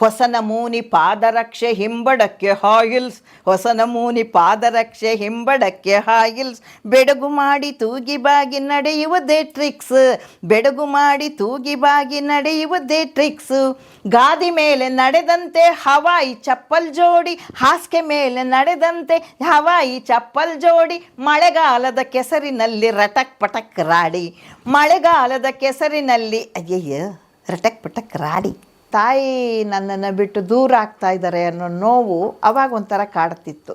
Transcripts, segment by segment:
ಹೊಸ ನಮೂನಿ ಪಾದರಕ್ಷೆ ಹಿಂಬಡಕ್ಕೆ ಹಾಯಿಲ್ಸ್ ಹೊಸ ನಮೂನಿ ಪಾದರಕ್ಷೆ ಹಿಂಬಡಕ್ಕೆ ಹಾಯಿಲ್ಸ್. ಬೆಡಗು ಮಾಡಿ ತೂಗಿ ಬಾಗಿ ನಡೆಯುವುದೇ ಟ್ರಿಕ್ಸ್, ಬೆಡಗು ಮಾಡಿ ತೂಗಿ ಬಾಗಿ ನಡೆಯುವುದೇ ಟ್ರಿಕ್ಸ್. ಗಾದಿ ಮೇಲೆ ನಡೆದಂತೆ ಹವಾಯಿ ಚಪ್ಪಲ್ ಜೋಡಿ, ಹಾಸಿಗೆ ಮೇಲೆ ನಡೆದಂತೆ ಹವಾಯಿ ಚಪ್ಪಲ್ ಜೋಡಿ, ಮಳೆಗಾಲದ ಕೆಸರಿನಲ್ಲಿ ರಟಕ್ ಪಟಕ್ ರಾಡಿ. ಮಳೆಗಾಲದ ಕೆಸರಿನಲ್ಲಿ, ಅಯ್ಯಯ್ಯ, ರಟಕ್ ಪಟಕ್ ರಾಡಿ. ತಾಯಿ ನನ್ನನ್ನು ಬಿಟ್ಟು ದೂರ ಆಗ್ತಾ ಇದ್ದಾರೆ ಅನ್ನೋ ನೋವು ಅವಾಗ ಒಂಥರ ಕಾಡ್ತಿತ್ತು.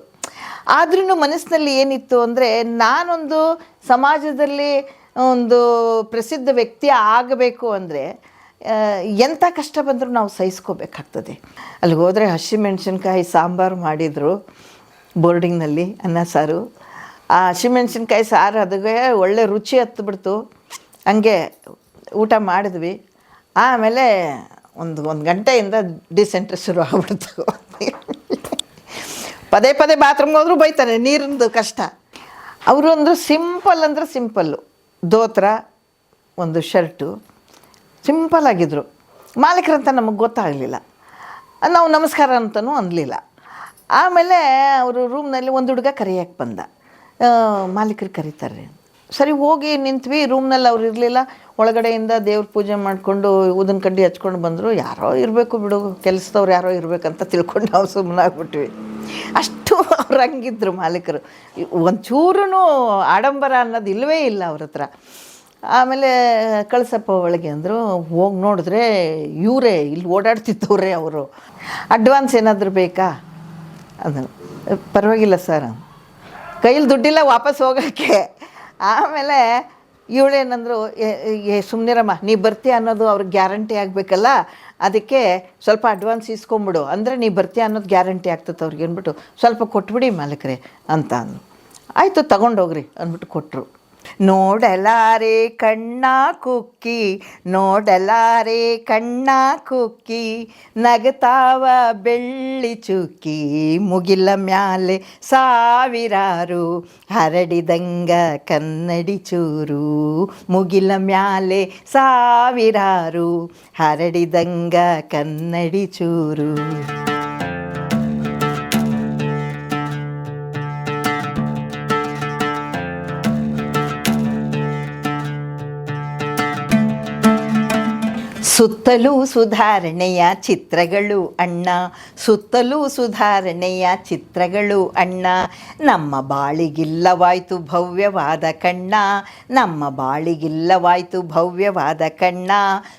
ಆದ್ರೂ ಮನಸ್ಸಿನಲ್ಲಿ ಏನಿತ್ತು ಅಂದರೆ ನಾನೊಂದು ಸಮಾಜದಲ್ಲಿ ಒಂದು ಪ್ರಸಿದ್ಧ ವ್ಯಕ್ತಿ ಆಗಬೇಕು ಅಂದರೆ ಎಂಥ ಕಷ್ಟ ಬಂದರೂ ನಾವು ಸಹಿಸ್ಕೋಬೇಕಾಗ್ತದೆ. ಅಲ್ಲಿಗೆ ಹೋದರೆ ಹಸಿಮೆಣ್ಸಿನ್ಕಾಯಿ ಸಾಂಬಾರು ಮಾಡಿದರು ಬೋರ್ಡಿಂಗ್ನಲ್ಲಿ ಅನ್ನ ಸಾರು. ಆ ಹಸಿಮೆಣ್ಸಿನ್ಕಾಯಿ ಸಾರು ಅದಕ್ಕೆ ಒಳ್ಳೆ ರುಚಿ ಹತ್ಬಿಡ್ತು. ಹಂಗೆ ಊಟ ಮಾಡಿದ್ವಿ. ಆಮೇಲೆ ಒಂದು ಒಂದು ಗಂಟೆಯಿಂದ ಡಿಸೆಂಟ್ರಿ ಶುರು ಆಗ್ಬಿಡ್ತು. ಪದೇ ಪದೇ ಬಾತ್ರೂಮ್ಗೆ ಹೋದ್ರೂ ಬೈತಾರೆ, ನೀರಿಂದು ಕಷ್ಟ. ಅವರು ಅಂದರು ಸಿಂಪಲ್ ಅಂದರೆ ಸಿಂಪಲ್ಲು. ದೋತ್ರ, ಒಂದು ಶರ್ಟು, ಸಿಂಪಲ್ ಆಗಿದ್ರು. ಮಾಲೀಕರಂತ ನಮಗೆ ಗೊತ್ತಾಗಲಿಲ್ಲ. ನಾವು ನಮಸ್ಕಾರ ಅಂತಲೂ ಅನ್ನಲಿಲ್ಲ ಆಮೇಲೆ ಅವರು ರೂಮ್ನಲ್ಲಿ ಒಂದು ಹುಡುಗ ಕರೆಯಕ್ಕೆ ಬಂದ. ಮಾಲೀಕರು ಕರೀತಾರೆ ಸರಿ, ಹೋಗಿ ನಿಂತ್ವಿ, ರೂಮ್ನಲ್ಲಿ ಅವ್ರು ಇರಲಿಲ್ಲ. ಒಳಗಡೆಯಿಂದ ದೇವ್ರ ಪೂಜೆ ಮಾಡಿಕೊಂಡು ಊದಿನ ಕಡ್ಡಿ ಹಚ್ಕೊಂಡು ಬಂದರು. ಯಾರೋ ಇರಬೇಕು ಬಿಡು, ಕೆಲಸದವ್ರು ಯಾರೋ ಇರಬೇಕಂತ ತಿಳ್ಕೊಂಡು ನಾವು ಸುಮ್ಮನಾಗ್ಬಿಟ್ವಿ ಅಷ್ಟು ಅವ್ರು ಹಂಗಿದ್ರು ಮಾಲೀಕರು. ಒಂಚೂರು ಆಡಂಬರ ಅನ್ನೋದು ಇಲ್ಲವೇ ಇಲ್ಲ ಅವ್ರ ಹತ್ರ. ಆಮೇಲೆ ಕಳ್ಸಪ್ಪ ಒಳಗೆ ಅಂದರು, ಹೋಗಿ ನೋಡಿದ್ರೆ ಇವರೇ, ಇಲ್ಲಿ ಓಡಾಡ್ತಿದ್ದವ್ರೆ ಅವರು. ಅಡ್ವಾನ್ಸ್ ಏನಾದರೂ ಬೇಕಾ? ಅದನ್ನು ಪರವಾಗಿಲ್ಲ ಸರ್. ಕೈಯಲ್ಲಿ ದುಡ್ಡಿಲ್ಲ, ವಾಪಸ್ ಹೋಗೋಕ್ಕೆ. ಆಮೇಲೆ ಇವಳೇನಂದ್ರು, ಏ ಸುಮ್ಮನಿರಮ್ಮ ನೀ ಬರ್ತೀಯ ಅನ್ನೋದು ಅವ್ರಿಗೆ ಗ್ಯಾರಂಟಿ ಆಗಬೇಕಲ್ಲ, ಅದಕ್ಕೆ ಸ್ವಲ್ಪ ಅಡ್ವಾನ್ಸ್ ಇಸ್ಕೊಂಬಿಡು. ಅಂದರೆ ನೀ ಬರ್ತೀಯ ಅನ್ನೋದು ಗ್ಯಾರಂಟಿ ಆಗ್ತದೆ ಅವ್ರಿಗೆ ಅಂದ್ಬಿಟ್ಟು, ಸ್ವಲ್ಪ ಕೊಟ್ಬಿಡಿ ಮಾಲೀಕರೇ ಅಂತ ಅಂದ್ರು ಆಯಿತು, ತಗೊಂಡೋಗ್ರಿ ಅಂದ್ಬಿಟ್ಟು ಕೊಟ್ಟರು ನೋಡಲಾರೆ ಕಣ್ಣ ಕುಕ್ಕಿ, ನೋಡಲಾರೆ ಕಣ್ಣ ಕುಕ್ಕಿ, ನಗತಾವ ಬೆಳ್ಳಿ ಚುಕ್ಕಿ, ಮುಗಿಲ ಮ್ಯಾಲೆ ಸಾವಿರಾರು ಹರಡಿದಂಗ ಕನ್ನಡಿ ಚೂರು, ಮುಗಿಲ ಮ್ಯಾಲೆ ಸಾವಿರಾರು ಹರಡಿದಂಗ ಕನ್ನಡಿ ಚೂರು. ಸುತ್ತಲೂ ಸುಧಾರಣೆಯ ಚಿತ್ರಗಳು ಅಣ್ಣ, ಸುತ್ತಲೂ ಸುಧಾರಣೆಯ ಚಿತ್ರಗಳು ಅಣ್ಣ. ನಮ್ಮ ಬಾಳಿಗಿಲ್ಲವಾಯ್ತು ಭವ್ಯವಾದ ಕಣ್ಣ, ನಮ್ಮ ಬಾಳಿಗಿಲ್ಲವಾಯ್ತು ಭವ್ಯವಾದ ಕಣ್ಣ.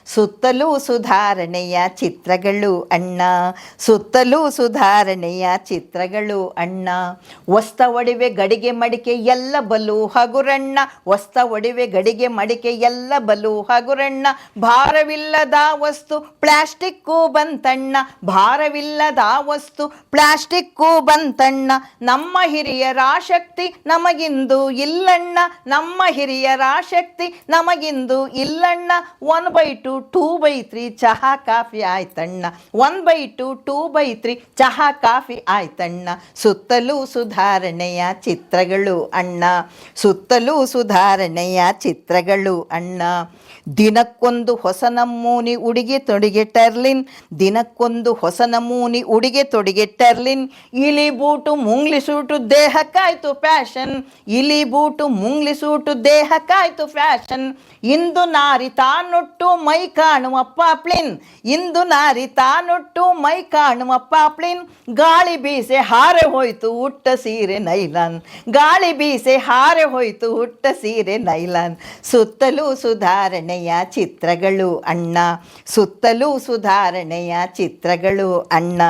ಸುತ್ತಲೂ ಸುಧಾರಣೆಯ ಚಿತ್ರಗಳು ಅಣ್ಣ, ಸುತ್ತಲೂ ಸುಧಾರಣೆಯ ಚಿತ್ರಗಳು ಅಣ್ಣ. ವಸ್ತ ಒಡಿವೆ ಗಡಿಗೆ ಮಡಿಕೆ ಎಲ್ಲ ಬಲು ಹಗುರಣ್ಣ. ವಸ್ತ ಒಡವೆ ಗಡಿಗೆ ಮಡಿಕೆ ಎಲ್ಲ ಬಲು ಹಗುರಣ್ಣ. ಭಾರವಿಲ್ಲದ ವಸ್ತು ಪ್ಲಾಸ್ಟಿಕ್ಕು ಬಂತಣ್ಣ, ಭಾರವಿಲ್ಲದ ವಸ್ತು ಪ್ಲಾಸ್ಟಿಕ್ಕು ಬಂತಣ್ಣ. ನಮ್ಮ ಹಿರಿಯರ ಶಕ್ತಿ ನಮಗಿಂದು ಇಲ್ಲಣ್ಣ, ನಮ್ಮ ಹಿರಿಯರ ಶಕ್ತಿ ನಮಗಿಂದು ಇಲ್ಲಣ್ಣ. One by two, two by three, ಚಹಾ, ಕಾಫಿ ಆಯ್ತಣ್ಣ. One by two, two by three, ಚಹಾ, ಕಾಫಿ ಆಯ್ತಣ್ಣ. ಸುತ್ತಲೂ ಸುಧಾರಣೆಯ ಚಿತ್ರಗಳು ಅಣ್ಣ. ಸುತ್ತಲೂ ಸುಧಾರಣೆಯ ಚಿತ್ರಗಳು ಅಣ್ಣ. ದಿನಕ್ಕೊಂದು ಹೊಸ ನಮೂನಿ ಉಡುಗೆ ತೊಡುಗೆ ಟರ್ಲಿನ್, ದಿನಕ್ಕೊಂದು ಹೊಸ ನಮೂನಿ ಉಡುಗೆ ತೊಡುಗೆ ಟರ್ಲಿನ್. ಇಲಿ ಬೂಟು, ಮುಂಗ್ಲಿ ಸೂಟು, ದೇಹಕ್ಕಾಯ್ತು ಫ್ಯಾಷನ್. ಇಲಿ ಬೂಟು, ಮುಂಗ್ಲಿ ಸೂಟು, ದೇಹಕ್ಕಾಯ್ತು ಫ್ಯಾಷನ್. ಇಂದು ನಾರಿ ತಾನೊಟ್ಟು ಮೈ ಕಾಣುವ ಪಾಪ್ಲಿನ್. ಇಂದು ನಾರಿ ತಾನೊಟ್ಟು ಮೈ ಕಾಣುವ ಪಾಪ್ಲಿನ್. ಗಾಳಿ ಬೀಸೆ ಹಾರೆ ಹೋಯ್ತು ಉಟ್ಟ ಸೀರೆ ನೈಲಾನ್. ಗಾಳಿ ಬೀಸೆ ಹಾರೆ ಹೋಯ್ತು ಹುಟ್ಟ ಸೀರೆ ನೈಲಾನ್. ಸುತ್ತಲೂ ಸುಧಾರಣೆಯ ಚಿತ್ರಗಳು ಅಣ್ಣ. ಸುತ್ತಲೂ ಸುಧಾರಣೆಯ ಚಿತ್ರಗಳು ಅಣ್ಣ.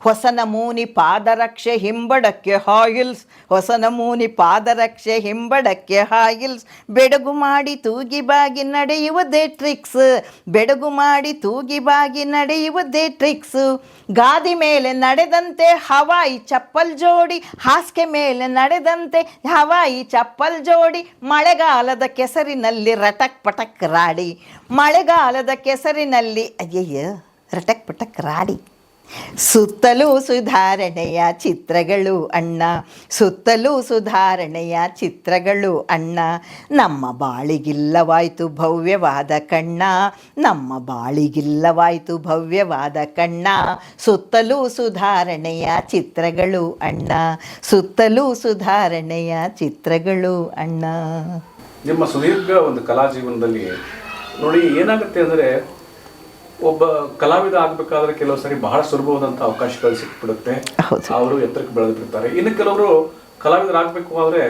ಹೊಸ ನಮೂನಿ ಪಾದರಕ್ಷೆ ಹಿಂಬಡಕ್ಕೆ ಹಾಯಿಲ್ಸ್. ಹೊಸ ನಮೂನಿ ಪಾದರಕ್ಷೆ ಹಿಂಬಡಕ್ಕೆ ಹಾಯಿಲ್ಸ್. ಬೆಡಗು ಮಾಡಿ ತೂಗಿ ಬಾಗಿ ನಡೆಯುವುದೇ ಟ್ರಿಕ್ಸ್. ಬೆಡಗು ಮಾಡಿ ತೂಗಿ ಬಾಗಿ ನಡೆಯುವುದೇ ಟ್ರಿಕ್ಸ್. ಗಾದಿ ಮೇಲೆ ನಡೆದಂತೆ ಹವಾಯಿ ಚಪ್ಪಲ್ ಜೋಡಿ, ಹಾಸಿಗೆ ಮೇಲೆ ನಡೆದಂತೆ ಹವಾಯಿ ಚಪ್ಪಲ್ ಜೋಡಿ, ಮಳೆಗಾಲದ ಕೆಸರಿನಲ್ಲಿ ರಟಕ್ ಪಟಕ್ ರಾಡಿ. ಮಳೆಗಾಲದ ಕೆಸರಿನಲ್ಲಿ, ಅಯ್ಯಯ್ಯ, ರಟಕ್ ಪಟಕ್ ರಾಡಿ. ಸುತ್ತಲೂ ಸುಧಾರಣೆಯ ಚಿತ್ರಗಳು ಅಣ್ಣ. ಸುತ್ತಲೂ ಸುಧಾರಣೆಯ ಚಿತ್ರಗಳು ಅಣ್ಣ. ನಮ್ಮ ಬಾಳಿಗಿಲ್ಲವಾಯಿತು ಭವ್ಯವಾದ ಕಣ್ಣ. ನಮ್ಮ ಬಾಳಿಗಿಲ್ಲವಾಯಿತು ಭವ್ಯವಾದ ಕಣ್ಣ. ಸುತ್ತಲೂ ಸುಧಾರಣೆಯ ಚಿತ್ರಗಳು ಅಣ್ಣ. ಸುತ್ತಲೂ ಸುಧಾರಣೆಯ ಚಿತ್ರಗಳು ಅಣ್ಣ. ನಿಮ್ಮ ಸುದೀರ್ಘ ಒಂದು ಕಲಾ ಜೀವನದಲ್ಲಿ ನೋಡಿ ಏನಾಗುತ್ತೆ ಅಂದ್ರೆ ಒಬ್ಬ ಕಲಾವಿದ ಆಗ್ಬೇಕಾದ್ರೆ ಕೆಲವು ಸರಿ ಬಹಳ ಸುಲಭವಾದಂತ ಅವಕಾಶಗಳು ಸಿಕ್ಬಿಡುತ್ತೆ. ಅವರು ಎತ್ತರಕ್ಕೆ ಬೆಳೆದು ಬಿಡ್ತಾರೆ ಇನ್ನು ಕೆಲವರು ಕಲಾವಿದರಾಗಬೇಕು ಆದ್ರೆ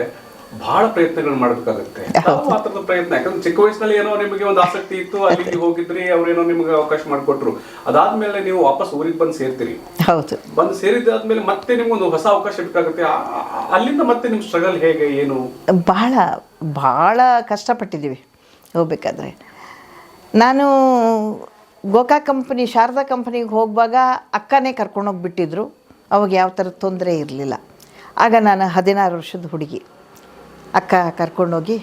ಬಹಳ ಪ್ರಯತ್ನಗಳು ಮಾಡ್ಬೇಕಾಗುತ್ತೆ. ಮಾತ್ರದ ಪ್ರಯತ್ನ. ಯಾಕಂದ್ರೆ ಚಿಕ್ಕ ವಯಸ್ಸಿನಲ್ಲಿ ಏನೋ ನಿಮಗೆ ಒಂದು ಆಸಕ್ತಿ ಇತ್ತು ಅಲ್ಲಿಗೆ ಹೋಗಿದ್ರಿ ಅವ್ರೇನೋ ನಿಮ್ಗೆ ಅವಕಾಶ ಮಾಡಿಕೊಟ್ರು. ಅದಾದ್ಮೇಲೆ ನೀವು ವಾಪಸ್ ಊರಿಗೆ ಬಂದು ಸೇರ್ತೀರಿ. ಹೌದು. ಬಂದು ಸೇರಿದಾದ್ಮೇಲೆ ಮತ್ತೆ ನಿಮ್ಗೊಂದು ಹೊಸ ಅವಕಾಶ ಬೇಕಾಗುತ್ತೆ ಅಲ್ಲಿಂದ ಮತ್ತೆ ನಿಮ್ ಸ್ಟ್ರಗಲ್ ಹೇಗೆ ಏನು? ಬಹಳ ಬಹಳ ಕಷ್ಟಪಟ್ಟಿದ್ದೀವಿ ಹೋಗ್ಬೇಕಾದ್ರೆ. ನಾನು ಗೋಕಾ ಕಂಪ್ನಿ, ಶಾರದಾ ಕಂಪ್ನಿಗೆ ಹೋಗುವಾಗ ಅಕ್ಕನೇ ಕರ್ಕೊಂಡೋಗ್ಬಿಟ್ಟಿದ್ರು ಅವಾಗ ಯಾವ ಥರ ತೊಂದರೆ ಇರಲಿಲ್ಲ. ಆಗ ನಾನು ಹದಿನಾರು ವರ್ಷದ ಹುಡುಗಿ. ಅಕ್ಕ ಕರ್ಕೊಂಡೋಗಿ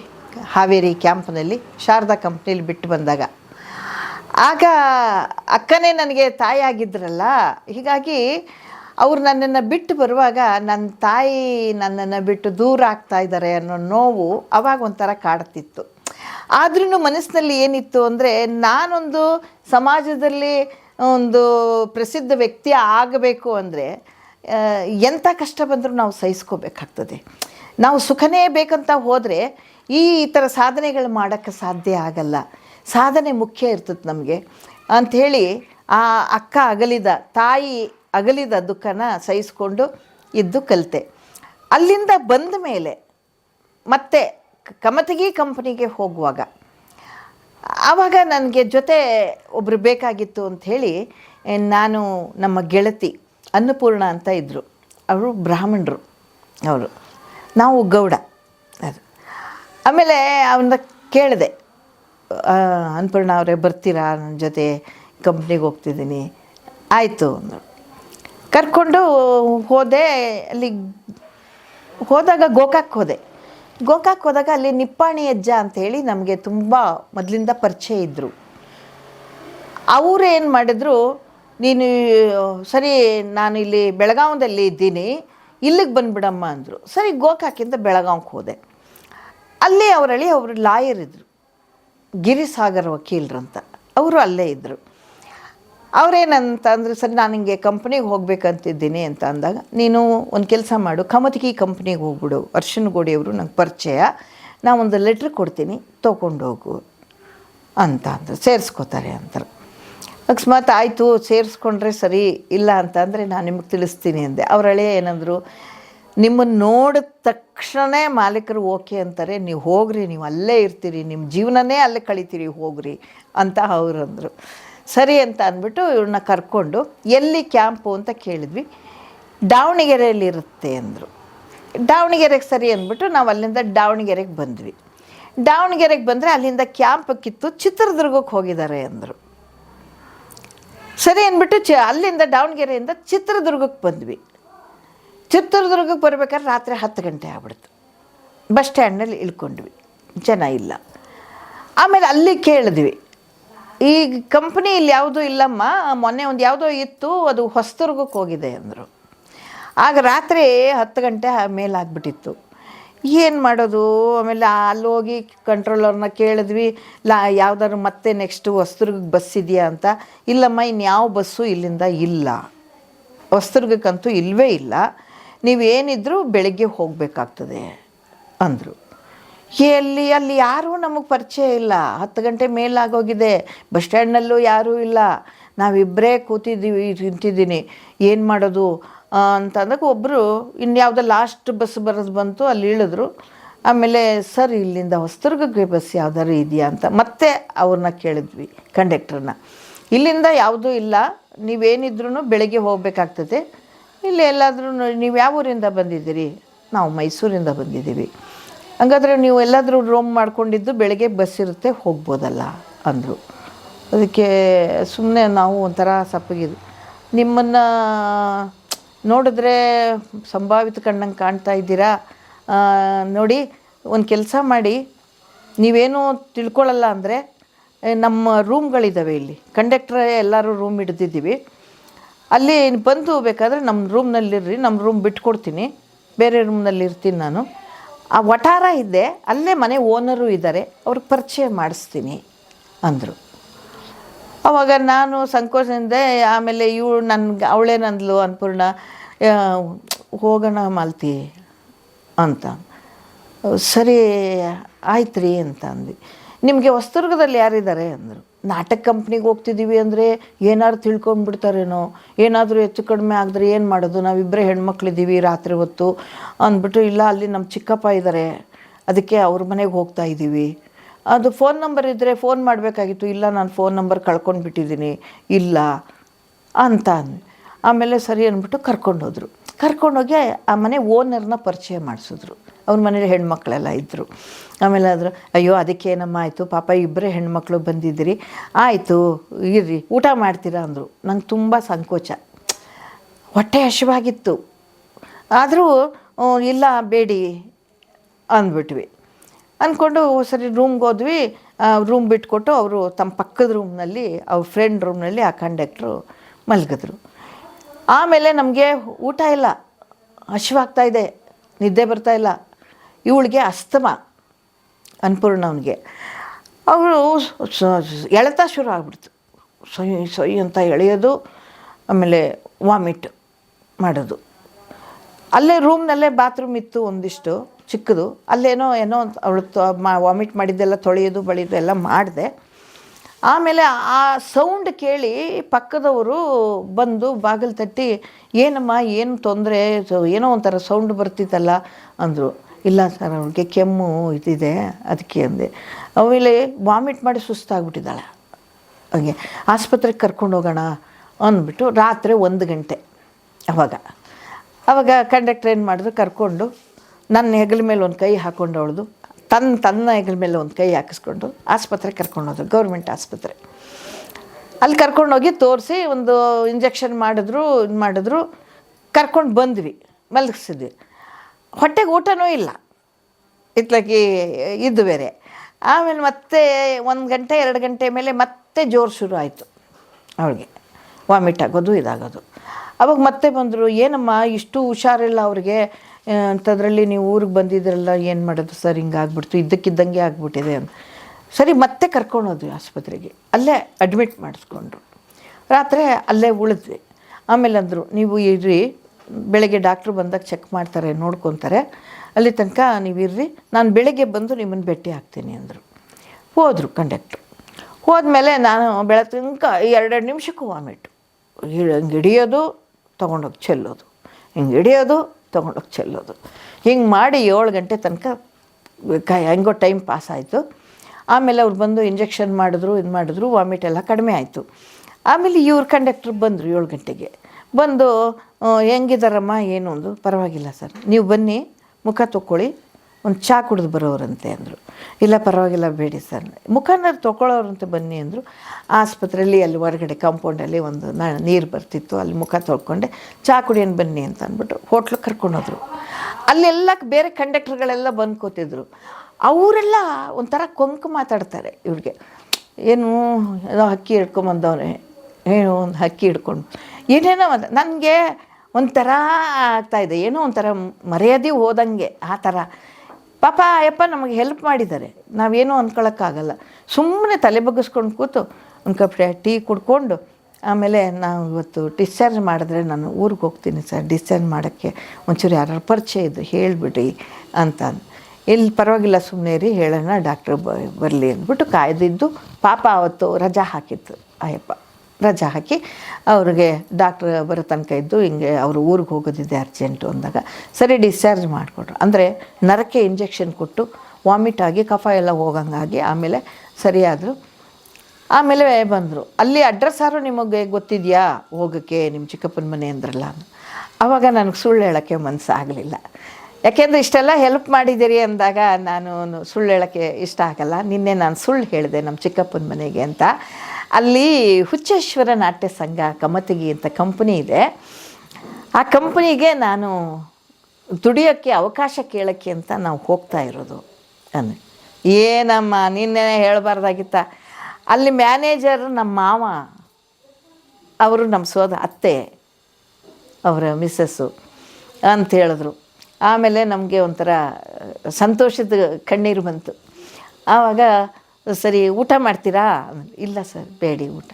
ಹಾವೇರಿ ಕ್ಯಾಂಪ್ನಲ್ಲಿ ಶಾರದಾ ಕಂಪ್ನಿಲಿ ಬಿಟ್ಟು ಬಂದಾಗ. ಆಗ ಅಕ್ಕನೇ ನನಗೆ ತಾಯಿ ಆಗಿದ್ರಲ್ಲ, ಹೀಗಾಗಿ ಅವರು ನನ್ನನ್ನು ಬಿಟ್ಟು ಬರುವಾಗ ನನ್ನ ತಾಯಿ ನನ್ನನ್ನು ಬಿಟ್ಟು ದೂರ ಆಗ್ತಾ ಇದ್ದಾರೆ ಅನ್ನೋ ನೋವು ಅವಾಗ ಒಂಥರ ಕಾಡ್ತಿತ್ತು. ಆದ್ರೂ ಮನಸ್ಸಿನಲ್ಲಿ ಏನಿತ್ತು ಅಂದರೆ ನಾನೊಂದು ಸಮಾಜದಲ್ಲಿ ಒಂದು ಪ್ರಸಿದ್ಧ ವ್ಯಕ್ತಿ ಆಗಬೇಕು ಅಂದರೆ ಎಂಥ ಕಷ್ಟ ಬಂದರೂ ನಾವು ಸಹಿಸ್ಕೋಬೇಕಾಗ್ತದೆ. ನಾವು ಸುಖನೇ ಬೇಕಂತ ಹೋದರೆ ಈ ಥರ ಸಾಧನೆಗಳು ಮಾಡೋಕ್ಕೆ ಸಾಧ್ಯ ಆಗಲ್ಲ. ಸಾಧನೆ ಮುಖ್ಯ ಇರ್ತದೆ ನಮಗೆ. ಅಂಥೇಳಿ ಆ ಅಕ್ಕ ಅಗಲಿದ, ತಾಯಿ ಅಗಲಿದ ದುಃಖನ ಸಹಿಸ್ಕೊಂಡು ಇದ್ದು ಕಲಿತೆ. ಅಲ್ಲಿಂದ ಬಂದ ಮೇಲೆ ಮತ್ತೆ ಕಮತಗಿ ಕಂಪ್ನಿಗೆ ಹೋಗುವಾಗ ಆವಾಗ ನನಗೆ ಜೊತೆ ಒಬ್ಬರು ಬೇಕಾಗಿತ್ತು ಅಂಥೇಳಿ ನಾನು ನಮ್ಮ ಗೆಳತಿ ಅನ್ನಪೂರ್ಣ ಅಂತ ಇದ್ದರು ಅವರು ಬ್ರಾಹ್ಮಣರು ಅವರು. ನಾವು ಗೌಡ ಅದು. ಆಮೇಲೆ ಅವನ್ನ ಕೇಳಿದೆ ಅನ್ನಪೂರ್ಣ ಅವರೇ ಬರ್ತೀರಾ? ನನ್ನ ಜೊತೆ ಕಂಪ್ನಿಗೆ ಹೋಗ್ತಿದ್ದೀನಿ. ಆಯಿತು ಅಂದರು. ಕರ್ಕೊಂಡು ಹೋದೆ, ಅಲ್ಲಿ ಹೋದಾಗ ಗೋಕಾಕ್ ಹೋದೆ. ಗೋಕಾಕ್ ಹೋದಾಗ ಅಲ್ಲಿ ನಿಪ್ಪಾಣಿ ಅಜ್ಜ ಅಂಥೇಳಿ ನಮಗೆ ತುಂಬ ಮೊದಲಿಂದ ಪರಿಚಯ ಇದ್ದರು ಅವರೇನು ಮಾಡಿದ್ರು, ನೀನು, ಸರಿ, ನಾನು ಇಲ್ಲಿ ಬೆಳಗಾವದಲ್ಲಿ ಇದ್ದೀನಿ, ಇಲ್ಲಿಗೆ ಬಂದುಬಿಡಮ್ಮ ಅಂದರು. ಸರಿ, ಗೋಕಾಕಿಂದ ಬೆಳಗಾವ್ಗೆ ಹೋದೆ. ಅಲ್ಲಿ ಅವರಳಿ ಅವರು ಲಾಯರ್ ಇದ್ದರು ಗಿರಿಸಾಗರ್ ವಕೀಲರಂತ. ಅವರು ಅಲ್ಲೇ ಇದ್ದರು ಅವ್ರೇನಂತ ಅಂದ್ರೆ ಸರಿ, ನಾನು ಹಿಂಗೆ ಕಂಪ್ನಿಗೆ ಹೋಗ್ಬೇಕಂತಿದ್ದೀನಿ ಅಂತ ಅಂದಾಗ, ನೀನು ಒಂದು ಕೆಲಸ ಮಾಡು. ಕಮತಗಿ ಕಂಪ್ನಿಗೆ ಹೋಗ್ಬಿಡು. ಅರ್ಶಿನ ಅವರು ನಂಗೆ ಪರಿಚಯ. ನಾ ಒಂದು ಲೆಟ್ರ್ ಕೊಡ್ತೀನಿ. ತೊಗೊಂಡೋಗು ಅಂತ ಅಂದರು. ಸೇರಿಸ್ಕೋತಾರೆ ಅಂತಾರೆ ಅಕಸ್ಮಾತ್ ಆಯಿತು. ಸೇರಿಸ್ಕೊಂಡ್ರೆ ಸರಿ. ಇಲ್ಲ ಅಂತ ಅಂದರೆ ನಾನು ನಿಮಗೆ ತಿಳಿಸ್ತೀನಿ ಅಂದೆ. ಅವ್ರ ಹಳೆ ಏನಂದರು ನಿಮ್ಮನ್ನು ನೋಡಿದ ತಕ್ಷಣ ಮಾಲೀಕರು ಓಕೆ ಅಂತಾರೆ. ನೀವು ಹೋಗ್ರಿ. ನೀವು ಅಲ್ಲೇ ಇರ್ತೀರಿ. ನಿಮ್ಮ ಜೀವನನೇ ಅಲ್ಲೇ ಕಳಿತೀರಿ. ಹೋಗ್ರಿ. ಅಂತ ಅವರು ಅಂದರು. ಸರಿ ಅಂತ ಅಂದ್ಬಿಟ್ಟು ಇವ್ರನ್ನ ಕರ್ಕೊಂಡು ಎಲ್ಲಿ ಕ್ಯಾಂಪು ಅಂತ ಕೇಳಿದ್ವಿ. ದಾವಣಗೆರೆಯಲ್ಲಿರುತ್ತೆ ಅಂದರು. ದಾವಣಗೆರೆಗೆ ಸರಿ ಅಂದ್ಬಿಟ್ಟು ನಾವು ಅಲ್ಲಿಂದ ದಾವಣಗೆರೆಗೆ ಬಂದ್ವಿ. ದಾವಣಗೆರೆಗೆ ಬಂದರೆ ಅಲ್ಲಿಂದ ಕ್ಯಾಂಪ್ ಕಿತ್ತು ಚಿತ್ರದುರ್ಗಕ್ಕೆ ಹೋಗಿದ್ದಾರೆ ಅಂದರು. ಸರಿ ಅಂದ್ಬಿಟ್ಟು ಚ ಅಲ್ಲಿಂದ ದಾವಣಗೆರೆಯಿಂದ ಚಿತ್ರದುರ್ಗಕ್ಕೆ ಬಂದ್ವಿ. ಚಿತ್ರದುರ್ಗಕ್ಕೆ ಬರಬೇಕಾದ್ರೆ ರಾತ್ರಿ ಹತ್ತು ಗಂಟೆ ಆಗ್ಬಿಡ್ತು. ಬಸ್ ಸ್ಟ್ಯಾಂಡ್ನಲ್ಲಿ ಇಳ್ಕೊಂಡ್ವಿ. ಜನ ಇಲ್ಲ. ಆಮೇಲೆ ಅಲ್ಲಿ ಕೇಳಿದ್ವಿ. ಈ ಕಂಪ್ನಿ ಇಲ್ಲಿ ಯಾವುದೂ ಇಲ್ಲಮ್ಮ. ಮೊನ್ನೆ ಒಂದು ಯಾವುದೋ ಇತ್ತು, ಅದು ಹೊಸದುರ್ಗಕ್ಕೆ ಹೋಗಿದೆ ಅಂದರು. ಆಗ ರಾತ್ರಿ ಹತ್ತು ಗಂಟೆ ಮೇಲಾಗ್ಬಿಟ್ಟಿತ್ತು. ಏನು ಮಾಡೋದು? ಆಮೇಲೆ ಅಲ್ಲಿ ಹೋಗಿ ಕಂಟ್ರೋಲರ್ನ ಕೇಳಿದ್ವಿ, ಲಾ, ಯಾವ್ದಾದ್ರು ಮತ್ತೆ ನೆಕ್ಸ್ಟು ಹೊಸದುರ್ಗಕ್ಕೆ ಬಸ್ ಇದೆಯಾ ಅಂತ. ಇಲ್ಲಮ್ಮ, ಇನ್ಯಾವ ಬಸ್ಸು ಇಲ್ಲಿಂದ ಇಲ್ಲ. ಹೊಸದುರ್ಗಕ್ಕಂತೂ ಇಲ್ಲವೇ ಇಲ್ಲ. ನೀವೇನಿದ್ರೂ ಬೆಳಗ್ಗೆ ಹೋಗಬೇಕಾಗ್ತದೆ ಅಂದರು. ಎಲ್ಲಿ ಅಲ್ಲಿ ಯಾರೂ ನಮಗೆ ಪರಿಚಯ ಇಲ್ಲ. ಹತ್ತು ಗಂಟೆ ಮೇಲಾಗೋಗಿದೆ. ಬಸ್ ಸ್ಟ್ಯಾಂಡ್ನಲ್ಲೂ ಯಾರೂ ಇಲ್ಲ. ನಾವಿಬ್ಬರೇ ಕೂತಿದ್ದೀವಿ, ನಿಂತಿದ್ದೀನಿ. ಏನು ಮಾಡೋದು? ಅಂತಂದಾಗ ಒಬ್ಬರು ಇನ್ಯಾವುದೋ ಲಾಸ್ಟ್ ಬಸ್ ಬರೋದು ಬಂತು, ಅಲ್ಲಿ ಇಳಿದ್ರು. ಆಮೇಲೆ, ಸರ್, ಇಲ್ಲಿಂದ ಹೊಸದುರ್ಗಕ್ಕೆ ಬಸ್ ಯಾವ್ದಾದ್ರು ಇದೆಯಾ? ಅಂತ. ಮತ್ತೆ ಅವ್ರನ್ನ ಕೇಳಿದ್ವಿ ಕಂಡಕ್ಟ್ರನ್ನ ಇಲ್ಲಿಂದ ಯಾವುದೂ ಇಲ್ಲ. ನೀವೇನಿದ್ರೂ ಬೆಳಗ್ಗೆ ಹೋಗಬೇಕಾಗ್ತದೆ. ಇಲ್ಲಿ ಎಲ್ಲಾದ್ರೂ ನೀವು ಯಾವ ಊರಿಂದ ಬಂದಿದ್ದೀರಿ? ನಾವು ಮೈಸೂರಿಂದ ಬಂದಿದ್ದೀವಿ. ಹಂಗಾದ್ರೆ ನೀವು ಎಲ್ಲಾದರೂ ರೂಮ್ ಮಾಡ್ಕೊಂಡಿದ್ದು ಬೆಳಗ್ಗೆ ಬಸ್ ಇರುತ್ತೆ, ಹೋಗ್ಬೋದಲ್ಲ ಅಂದರು. ಅದಕ್ಕೆ ಸುಮ್ಮನೆ ನಾವು ಒಂಥರ ಸಪ್ಪಗಿದ್ವಿ ನಿಮ್ಮನ್ನು ನೋಡಿದ್ರೆ ಸಂಭಾವಿತ ಕಣ್ಣಂಗೆ ಕಾಣ್ತಾ ಇದ್ದೀರಾ? ನೋಡಿ, ಒಂದು ಕೆಲಸ ಮಾಡಿ, ನೀವೇನು ತಿಳ್ಕೊಳ್ಳಲ್ಲ ಅಂದರೆ ನಮ್ಮ ರೂಮ್ಗಳಿದ್ದಾವೆ ಇಲ್ಲಿ. ಕಂಡಕ್ಟ್ರೇ ಎಲ್ಲರೂ ರೂಮ್ ಹಿಡ್ದಿದ್ದೀವಿ. ಅಲ್ಲಿ ಬಂದು ಬೇಕಾದರೆ ನಮ್ಮ ರೂಮ್ನಲ್ಲಿರ್ರಿ ನಮ್ಮ ರೂಮ್ ಬಿಟ್ಕೊಡ್ತೀನಿ. ಬೇರೆ ರೂಮ್ನಲ್ಲಿ ಇರ್ತೀನಿ ನಾನು. ಆ ವಠಾರ ಇದ್ದೆ, ಅಲ್ಲೇ ಮನೆ ಓನರು ಇದ್ದಾರೆ, ಅವ್ರಿಗೆ ಪರಿಚಯ ಮಾಡಿಸ್ತೀನಿ ಅಂದರು. ಅವಾಗ ನಾನು ಸಂಕೋಚದಿಂದ, ಆಮೇಲೆ ಇವಳು ನನ್ಗೆ ಅವಳೇನಂದ್ಲು ಅನ್ಪೂರ್ಣ ಹೋಗೋಣ ಮಾಲ್ತಿ ಅಂತ. ಸರಿ ಆಯ್ತು ರೀ ಅಂತ ಅಂದ್ವಿ. ನಿಮಗೆ ಹೊಸದುರ್ಗದಲ್ಲಿ ಯಾರಿದ್ದಾರೆ? ಅಂದರು. ನಾಟಕ ಕಂಪ್ನಿಗೆ ಹೋಗ್ತಿದ್ದೀವಿ ಅಂದರೆ ಏನಾದ್ರು ತಿಳ್ಕೊಂಡ್ಬಿಡ್ತಾರೇನೋ? ಏನಾದರೂ ಹೆಚ್ಚು ಕಡಿಮೆ ಆದರೆ ಏನು ಮಾಡೋದು? ನಾವಿಬ್ಬರೇ ಹೆಣ್ಮಕ್ಳಿದ್ದೀವಿ ರಾತ್ರಿ ಹೊತ್ತು. ಅಂದ್ಬಿಟ್ಟು, ಇಲ್ಲ, ಅಲ್ಲಿ ನಮ್ಮ ಚಿಕ್ಕಪ್ಪ ಇದ್ದಾರೆ ಅದಕ್ಕೆ ಅವ್ರ ಮನೆಗೆ ಹೋಗ್ತಾ ಇದ್ದೀವಿ. ಅದು ಫೋನ್ ನಂಬರ್ ಇದ್ದರೆ ಫೋನ್ ಮಾಡಬೇಕಾಗಿತ್ತು. ಇಲ್ಲ, ನಾನು ಫೋನ್ ನಂಬರ್ ಕಳ್ಕೊಂಡು ಬಿಟ್ಟಿದ್ದೀನಿ. ಇಲ್ಲ ಅಂತ ಅಂದ್ವಿ ಆಮೇಲೆ ಸರಿ ಅಂದ್ಬಿಟ್ಟು ಕರ್ಕೊಂಡೋದ್ರು ಕರ್ಕೊಂಡೋಗಿ ಆ ಮನೆ ಓನರ್ನ ಪರಿಚಯ ಮಾಡಿಸಿದ್ರು. ಅವ್ರ ಮನೇಲಿ ಹೆಣ್ಮಕ್ಳೆಲ್ಲ ಇದ್ದರು ಆಮೇಲೆ ಆದರು, ಅಯ್ಯೋ ಅದಕ್ಕೆ ಏನಮ್ಮ ಆಯಿತು ಪಾಪ ಇಬ್ಬರೇ ಹೆಣ್ಮಕ್ಳು ಬಂದಿದ್ದೀರಿ. ಆಯಿತು, ಇರ್ರಿ, ಊಟ ಮಾಡ್ತೀರಾ? ಅಂದರು. ನಂಗೆ ತುಂಬ ಸಂಕೋಚ. ಹೊಟ್ಟೆ ಹಸಿವಾಗಿತ್ತು. ಆದರೂ ಇಲ್ಲ, ಬೇಡಿ, ಅಂದ್ಬಿಟ್ವಿ. ಅಂದ್ಕೊಂಡು ಸರಿ, ರೂಮ್ಗೆ ಹೋದ್ವಿ. ರೂಮ್ ಬಿಟ್ಕೊಟ್ಟು ಅವರು ತಮ್ಮ ಪಕ್ಕದ ರೂಮ್ನಲ್ಲಿ, ಅವ್ರ ಫ್ರೆಂಡ್ ರೂಮ್ನಲ್ಲಿ ಆ ಕಂಡಕ್ಟ್ರು ಮಲಗಿದ್ರು. ಆಮೇಲೆ ನಮಗೆ ಊಟ ಇಲ್ಲ. ಹಸಿವಾಗ್ತಾ ಇದೆ. ನಿದ್ದೆ ಬರ್ತಾ ಇಲ್ಲ. ಇವಳಿಗೆ ಅಸ್ತಮ ಅನ್ನಪೂರ್ಣವನಿಗೆ. ಅವರು ಎಳೆತ ಶುರು ಆಗ್ಬಿಡ್ತು. ಸೊಯ್ ಸೊಯ್ ಅಂತ ಎಳೆಯೋದು, ಆಮೇಲೆ ವಾಮಿಟ್ ಮಾಡೋದು. ಅಲ್ಲೇ ರೂಮ್ನಲ್ಲೇ ಬಾತ್ರೂಮ್ ಇತ್ತು ಒಂದಿಷ್ಟು, ಚಿಕ್ಕದು. ಅಲ್ಲೇನೋ ಏನೋ ಅವಳು ವಾಮಿಟ್ ಮಾಡಿದ್ದೆಲ್ಲ ತೊಳೆಯೋದು, ಬಳಿಯೋದು ಎಲ್ಲ ಮಾಡಿದೆ. ಆಮೇಲೆ ಆ ಸೌಂಡ್ ಕೇಳಿ ಪಕ್ಕದವರು ಬಂದು ಬಾಗಿಲು ತಟ್ಟಿ, ಏನಮ್ಮ, ಏನು ತೊಂದರೆ, ಏನೋ ಒಂಥರ ಸೌಂಡ್ ಬರ್ತಿತ್ತಲ್ಲ ಅಂದರು. ಇಲ್ಲ ಸರ್, ಅವ್ಳಿಗೆ ಕೆಮ್ಮು ಇದಿದೆ, ಅದಕ್ಕೆ ಅಂದೆ. ಆಮೇಲೆ ವಾಮಿಟ್ ಮಾಡಿ ಸುಸ್ತಾಗ್ಬಿಟ್ಟಿದ್ದಾಳೆ. ಹಾಗೆ ಆಸ್ಪತ್ರೆಗೆ ಕರ್ಕೊಂಡು ಹೋಗೋಣ ಅಂದ್ಬಿಟ್ಟು ರಾತ್ರಿ ಒಂದು ಗಂಟೆ ಅವಾಗ. ಅವಾಗ ಕಂಡಕ್ಟರ್ ಏನು ಮಾಡಿದ್ರು, ಕರ್ಕೊಂಡು ನನ್ನ ಹೆಗಲ ಮೇಲೆ ಒಂದು ಕೈ ಹಾಕ್ಕೊಂಡು ಅವಳ್ದು, ತನ್ನ ತನ್ನ ಹೆಗಲ ಮೇಲೆ ಒಂದು ಕೈ ಹಾಕಿಸ್ಕೊಂಡು ಆಸ್ಪತ್ರೆಗೆ ಕರ್ಕೊಂಡು ಹೋದ್ರು, ಗೌರ್ಮೆಂಟ್ ಆಸ್ಪತ್ರೆ. ಅಲ್ಲಿ ಕರ್ಕೊಂಡೋಗಿ ತೋರಿಸಿ ಒಂದು ಇಂಜೆಕ್ಷನ್ ಮಾಡಿದ್ರು, ಇದು ಮಾಡಿದ್ರು, ಕರ್ಕೊಂಡು ಬಂದ್ವಿ, ಮಲಗಿಸಿದ್ವಿ. ಹೊಟ್ಟೆಗೆ ಊಟನೂ ಇಲ್ಲ. ಇತ್ಲಾಗಿ ಇದ್ದು ಬೇರೆ. ಆಮೇಲೆ ಮತ್ತೆ ಒಂದು ಗಂಟೆ, ಎರಡು ಗಂಟೆ ಮೇಲೆ ಮತ್ತೆ ಜೋರು ಶುರು ಆಯಿತು ಅವಳಿಗೆ ವಾಮಿಟ್ ಆಗೋದು, ಇದಾಗೋದು. ಅವಾಗ ಮತ್ತೆ ಬಂದರು, ಏನಮ್ಮ, ಇಷ್ಟು ಹುಷಾರಿಲ್ಲ ಅವ್ರಿಗೆ. ಅಂಥದ್ರಲ್ಲಿ ನೀವು ಊರಿಗೆ ಬಂದಿದ್ರಲ್ಲ, ಏನು ಮಾಡೋದು ಸರ್? ಹಿಂಗಾಗ್ಬಿಡ್ತು ಇದ್ದಕ್ಕಿದ್ದಂಗೆ ಆಗ್ಬಿಟ್ಟಿದೆ ಅಂತ. ಸರಿ, ಮತ್ತೆ ಕರ್ಕೊಂಡು ಹೋದ್ವಿ ಆಸ್ಪತ್ರೆಗೆ. ಅಲ್ಲೇ ಅಡ್ಮಿಟ್ ಮಾಡಿಸ್ಕೊಂಡ್ರು. ರಾತ್ರಿ ಅಲ್ಲೇ ಉಳಿದ್ವಿ. ಆಮೇಲೆ ಅಂದರು, ನೀವು ಇರ್ರಿ ಬೆಳಗ್ಗೆ ಡಾಕ್ಟ್ರು ಬಂದಾಗ ಚೆಕ್ ಮಾಡ್ತಾರೆ, ನೋಡ್ಕೊತಾರೆ. ಅಲ್ಲಿ ತನಕ ನೀವು ಇರ್ರಿ ನಾನು ಬೆಳಗ್ಗೆ ಬಂದು ನಿಮ್ಮನ್ನು ಭೇಟಿ ಆಗ್ತೀನಿ ಅಂದರು. ಹೋದರು ಕಂಡಕ್ಟ್ರು ಹೋದ್ಮೇಲೆ ನಾನು ಬೆಳತನಕ ಎರಡೆರಡು ನಿಮಿಷಕ್ಕೂ ವಾಮಿಟ್ಟು ಹಿಂಗೆ ಹಿಡಿಯೋದು, ತೊಗೊಂಡೋಗಿ ಚೆಲ್ಲೋದು. ಹಿಂಗೆ ಹಿಡಿಯೋದು, ತೊಗೊಂಡೋಗಿ ಚೆಲ್ಲೋದು. ಹಿಂಗೆ ಮಾಡಿ ಏಳು ಗಂಟೆ ತನಕ ಹೆಂಗೋ ಟೈಮ್ ಪಾಸ್ ಆಯಿತು. ಆಮೇಲೆ ಅವ್ರು ಬಂದು ಇಂಜೆಕ್ಷನ್ ಮಾಡಿದ್ರು, ಇದು ಮಾಡಿದ್ರು ವಾಮಿಟ್ ಎಲ್ಲ ಕಡಿಮೆ ಆಯಿತು. ಆಮೇಲೆ ಇವ್ರು ಕಂಡಕ್ಟ್ರ್ ಬಂದರು ಏಳು ಗಂಟೆಗೆ. ಬಂದು ಹೆಂಗಿದಾರಮ್ಮ, ಏನು ಒಂದು ಪರವಾಗಿಲ್ಲ ಸರ್. ನೀವು ಬನ್ನಿ, ಮುಖ ತೊಕ್ಕೊಳ್ಳಿ, ಒಂದು ಚಾ ಕುಡಿದು ಬರೋರಂತೆ ಅಂದರು. ಇಲ್ಲ, ಪರವಾಗಿಲ್ಲ, ಬೇಡಿ ಸರ್. ಮುಖನ ತೊಗೊಳ್ಳೋರಂತೆ ಬನ್ನಿ ಅಂದರು. ಆಸ್ಪತ್ರೆಯಲ್ಲಿ ಅಲ್ಲಿ ಹೊರಗಡೆ ಕಾಂಪೌಂಡಲ್ಲಿ ಒಂದು ನಾ, ನೀರು ಬರ್ತಿತ್ತು, ಅಲ್ಲಿ ಮುಖ ತೊಳ್ಕೊಂಡೆ, ಚಾ ಕುಡಿಯೋನು ಬನ್ನಿ ಅಂತ ಅಂದ್ಬಿಟ್ಟು ಹೋಟ್ಲಿಗೆ ಕರ್ಕೊಂಡೋದ್ರು. ಅಲ್ಲೆಲ್ಲ ಬೇರೆ ಕಂಡಕ್ಟರ್ಗಳೆಲ್ಲ ಬಂದು ಕೂತಿದ್ರು. ಅವರೆಲ್ಲ ಒಂಥರ ಕೊಂಕು ಮಾತಾಡ್ತಾರೆ ಇವ್ರಿಗೆ. ಏನು, ಏನೋ ಹಕ್ಕಿ ಹಿಡ್ಕೊಂಬಂದವನೇ, ಏನು ಒಂದು ಹಕ್ಕಿ ಹಿಡ್ಕೊಂಡು. ಏನೇನೋ ಅದ ನನಗೆ ಒಂಥರ ಆಗ್ತಾಯಿದೆ ಏನೋ ಒಂಥರ ಮರ್ಯಾದೆ ಹೋದಂಗೆ ಆ ಥರ. ಪಾಪ ಅಯ್ಯಪ್ಪ ನಮಗೆ ಹೆಲ್ಪ್ ಮಾಡಿದ್ದಾರೆ. ನಾವೇನೂ ಅಂದ್ಕೊಳಕ್ಕಾಗಲ್ಲ ಸುಮ್ಮನೆ ತಲೆ ಬಗ್ಗಿಸ್ಕೊಂಡು ಕೂತು ಒಂದು ಕಪ್ ಟೀ ಕುಡ್ಕೊಂಡು ಆಮೇಲೆ ನಾವು ಇವತ್ತು ಡಿಸ್ಚಾರ್ಜ್ ಮಾಡಿದ್ರೆ ನಾನು ಊರಿಗೆ ಹೋಗ್ತೀನಿ ಸರ್. ಡಿಸ್ಚಾರ್ಜ್ ಮಾಡೋಕ್ಕೆ ಒಂಚೂರು ಯಾರು ಪರಿಚಯ ಇದ್ದು ಹೇಳಿಬಿಡಿ ಅಂತ ಎಲ್ಲಿ ಪರವಾಗಿಲ್ಲ ಸುಮ್ಮನೆ ರೀ ಹೇಳೋಣ ಡಾಕ್ಟ್ರ್ ಬರಲಿ ಅಂದ್ಬಿಟ್ಟು ಕಾಯ್ದಿದ್ದು ಪಾಪ ಅವತ್ತು ರಜಾ ಹಾಕಿತ್ತು ಅಯ್ಯಪ್ಪ. ರಜಾ ಹಾಕಿ ಅವ್ರಿಗೆ ಡಾಕ್ಟ್ರ್ ಬರೋ ತನಕ ಇದ್ದು ಹಿಂಗೆ ಅವರು ಊರಿಗೆ ಹೋಗೋದಿದೆ ಅರ್ಜೆಂಟು ಅಂದಾಗ ಸರಿ ಡಿಸ್ಚಾರ್ಜ್ ಮಾಡಿಕೊಟ್ರು. ಅಂದರೆ ನರಕ್ಕೆ ಇಂಜೆಕ್ಷನ್ ಕೊಟ್ಟು ವಾಮಿಟ್ ಆಗಿ ಕಫ ಎಲ್ಲ ಹೋಗಂಗಾಗಿ ಆಮೇಲೆ ಸರಿಯಾದರು. ಆಮೇಲೆ ಬಂದರು. ಅಲ್ಲಿ ಅಡ್ರೆಸ್ ಅಡ್ರೆಸ್ಸಾರು ನಿಮಗೆ ಗೊತ್ತಿದೆಯಾ? ಹೋಗೋಕ್ಕೆ ನಿಮ್ಮ ಚಿಕ್ಕಪ್ಪನ ಮನೆ ಅಂದ್ರಲ್ಲ ಆವಾಗ ನನಗೆ ಸುಳ್ಳು ಹೇಳೋಕ್ಕೆ ಮನಸ್ಸಾಗಲಿಲ್ಲ. ಯಾಕೆಂದರೆ ಇಷ್ಟೆಲ್ಲ ಹೆಲ್ಪ್ ಮಾಡಿದ್ದೀರಿ ಅಂದಾಗ ನಾನು ಸುಳ್ಳು ಹೇಳೋಕ್ಕೆ ಇಷ್ಟ ಆಗಲ್ಲ. ನಿನ್ನೆ ನಾನು ಸುಳ್ಳು ಹೇಳಿದೆ ನಮ್ಮ ಚಿಕ್ಕಪ್ಪನ ಮನೆಗೆ ಅಂತ. ಅಲ್ಲಿ ಹುಚ್ಚೇಶ್ವರ ನಾಟ್ಯ ಸಂಘ ಕಮತಗಿ ಅಂತ ಕಂಪನಿ ಇದೆ. ಆ ಕಂಪನಿಗೆ ನಾನು ದುಡಿಯೋಕ್ಕೆ ಅವಕಾಶ ಕೇಳೋಕ್ಕೆ ಅಂತ ನಾವು ಹೋಗ್ತಾ ಇರೋದು ಅನ್ ಏನಮ್ಮ, ನಿನ್ನೆ ಹೇಳಬಾರ್ದಾಗಿತ್ತ? ಅಲ್ಲಿ ಮ್ಯಾನೇಜರ್ ನಮ್ಮ ಮಾವ, ಅವರು ನಮ್ಮ ಸೋದ ಅತ್ತೆ, ಅವರ ಮಿಸ್ಸಸ್ಸು ಅಂತ ಹೇಳಿದ್ರು. ಆಮೇಲೆ ನಮಗೆ ಒಂಥರ ಸಂತೋಷದ ಕಣ್ಣೀರು ಬಂತು. ಆವಾಗ ಸರಿ, ಊಟ ಮಾಡ್ತೀರಾ? ಇಲ್ಲ ಸರ್, ಬೇಡಿ ಊಟ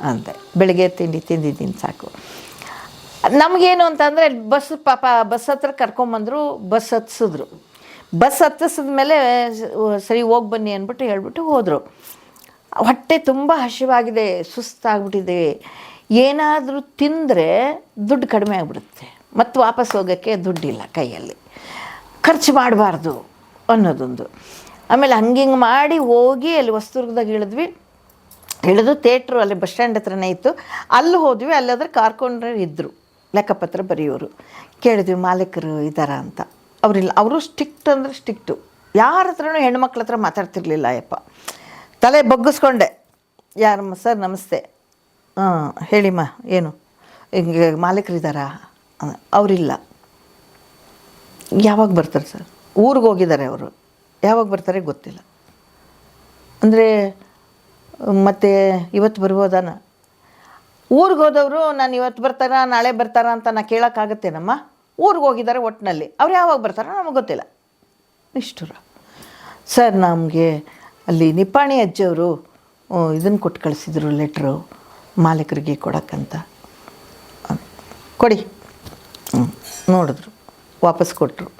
ಅಂತೆ ಬೆಳಗ್ಗೆ ತಿಂಡಿ ತಿಂದಿದ್ದೀನಿ ಸಾಕು. ನಮಗೇನು ಅಂತಂದರೆ, ಬಸ್ ಪಾಪ, ಬಸ್ ಹತ್ರ ಕರ್ಕೊಂಬಂದರು, ಬಸ್ ಹತ್ಸಿದ್ರು. ಬಸ್ ಹತ್ತಿಸಿದ ಮೇಲೆ, ಸರಿ ಹೋಗಿ ಬನ್ನಿ ಅಂದ್ಬಿಟ್ಟು ಹೇಳ್ಬಿಟ್ಟು ಹೋದರು. ಹೊಟ್ಟೆ ತುಂಬ ಹಸಿವಾಗಿದೆ, ಸುಸ್ತಾಗ್ಬಿಟ್ಟಿದೆ. ಏನಾದರೂ ತಿಂದರೆ ದುಡ್ಡು ಕಡಿಮೆ ಆಗಿಬಿಡುತ್ತೆ. ಮತ್ತು ವಾಪಸ್ ಹೋಗೋಕ್ಕೆ ದುಡ್ಡಿಲ್ಲ ಕೈಯಲ್ಲಿ. ಖರ್ಚು ಮಾಡಬಾರ್ದು ಅನ್ನೋದೊಂದು. ಆಮೇಲೆ ಹಂಗೆ ಹಿಂಗೆ ಮಾಡಿ ಹೋಗಿ ಅಲ್ಲಿ ಹೊಸದುರ್ಗದಾಗ ಇಳಿದ್ವಿ. ಇಳಿದು ಥಿಯೇಟ್ರು ಅಲ್ಲಿ ಬಸ್ ಸ್ಟ್ಯಾಂಡ್ ಹತ್ರನೇ ಇತ್ತು. ಅಲ್ಲಿ ಹೋದ್ವಿ, ಅಲ್ಲಾದ್ರೆ ಕಾರ್ಕೊಂಡ್ರೆ ಇದ್ದರು ಲೆಕ್ಕಪತ್ರ ಬರೆಯೋರು. ಕೇಳಿದ್ವಿ, ಮಾಲೀಕರು ಇದ್ದಾರ ಅಂತ. ಅವರಿಲ್ಲ, ಅವರು ಸ್ಟಿಕ್ಟ್ ಅಂದರೆ ಸ್ಟಿಕ್ಟು ಯಾರ ಹತ್ರನೂ ಹೆಣ್ಮಕ್ಳ ಹತ್ರ ಮಾತಾಡ್ತಿರ್ಲಿಲ್ಲ, ಅಯ್ಯಪ್ಪ. ತಲೆ ಬಗ್ಗಿಸ್ಕೊಂಡೆ. ಯಾರಮ್ಮ ಸರ್ ನಮಸ್ತೆ. ಹಾಂ ಹೇಳಿಮ್ಮ ಏನು? ಹಿಂಗೆ ಮಾಲೀಕರು ಇದ್ದಾರಾ ಅವರಿಲ್ಲ. ಯಾವಾಗ ಬರ್ತಾರೆ ಸರ್? ಊರಿಗೆ ಹೋಗಿದ್ದಾರೆ ಅವರು. ಯಾವಾಗ ಬರ್ತಾರೆ ಗೊತ್ತಿಲ್ಲ. ಅಂದರೆ, ಮತ್ತೆ ಇವತ್ತು ಬರ್ಬೋದಾನ ಊರಿಗೆ ಹೋದವರು, ನಾನು ಇವತ್ತು ಬರ್ತಾರಾ, ನಾಳೆ ಬರ್ತಾರಾ ಅಂತ ನಾ ಕೇಳೋಕ್ಕಾಗತ್ತೇನಮ್ಮ? ಊರಿಗೆ ಹೋಗಿದ್ದಾರೆ ಒಟ್ಟಿನಲ್ಲಿ ಅವ್ರು ಯಾವಾಗ ಬರ್ತಾರೋ ನಮಗೆ ಗೊತ್ತಿಲ್ಲ. ನಿಷ್ಠುರ ಸರ್, ನಮಗೆ ಅಲ್ಲಿ ನಿಪ್ಪಾಣಿ ಅಜ್ಜಿಯವರು ಇದನ್ನು ಕೊಟ್ಟು ಕಳಿಸಿದ್ರು ಲೆಟ್ರು, ಮಾಲೀಕರಿಗೆ ಕೊಡೋಕ್ಕಂತ. ಕೊಡಿ. ನೋಡಿದ್ರು. ವಾಪಸ್ ಕೊಟ್ಟರು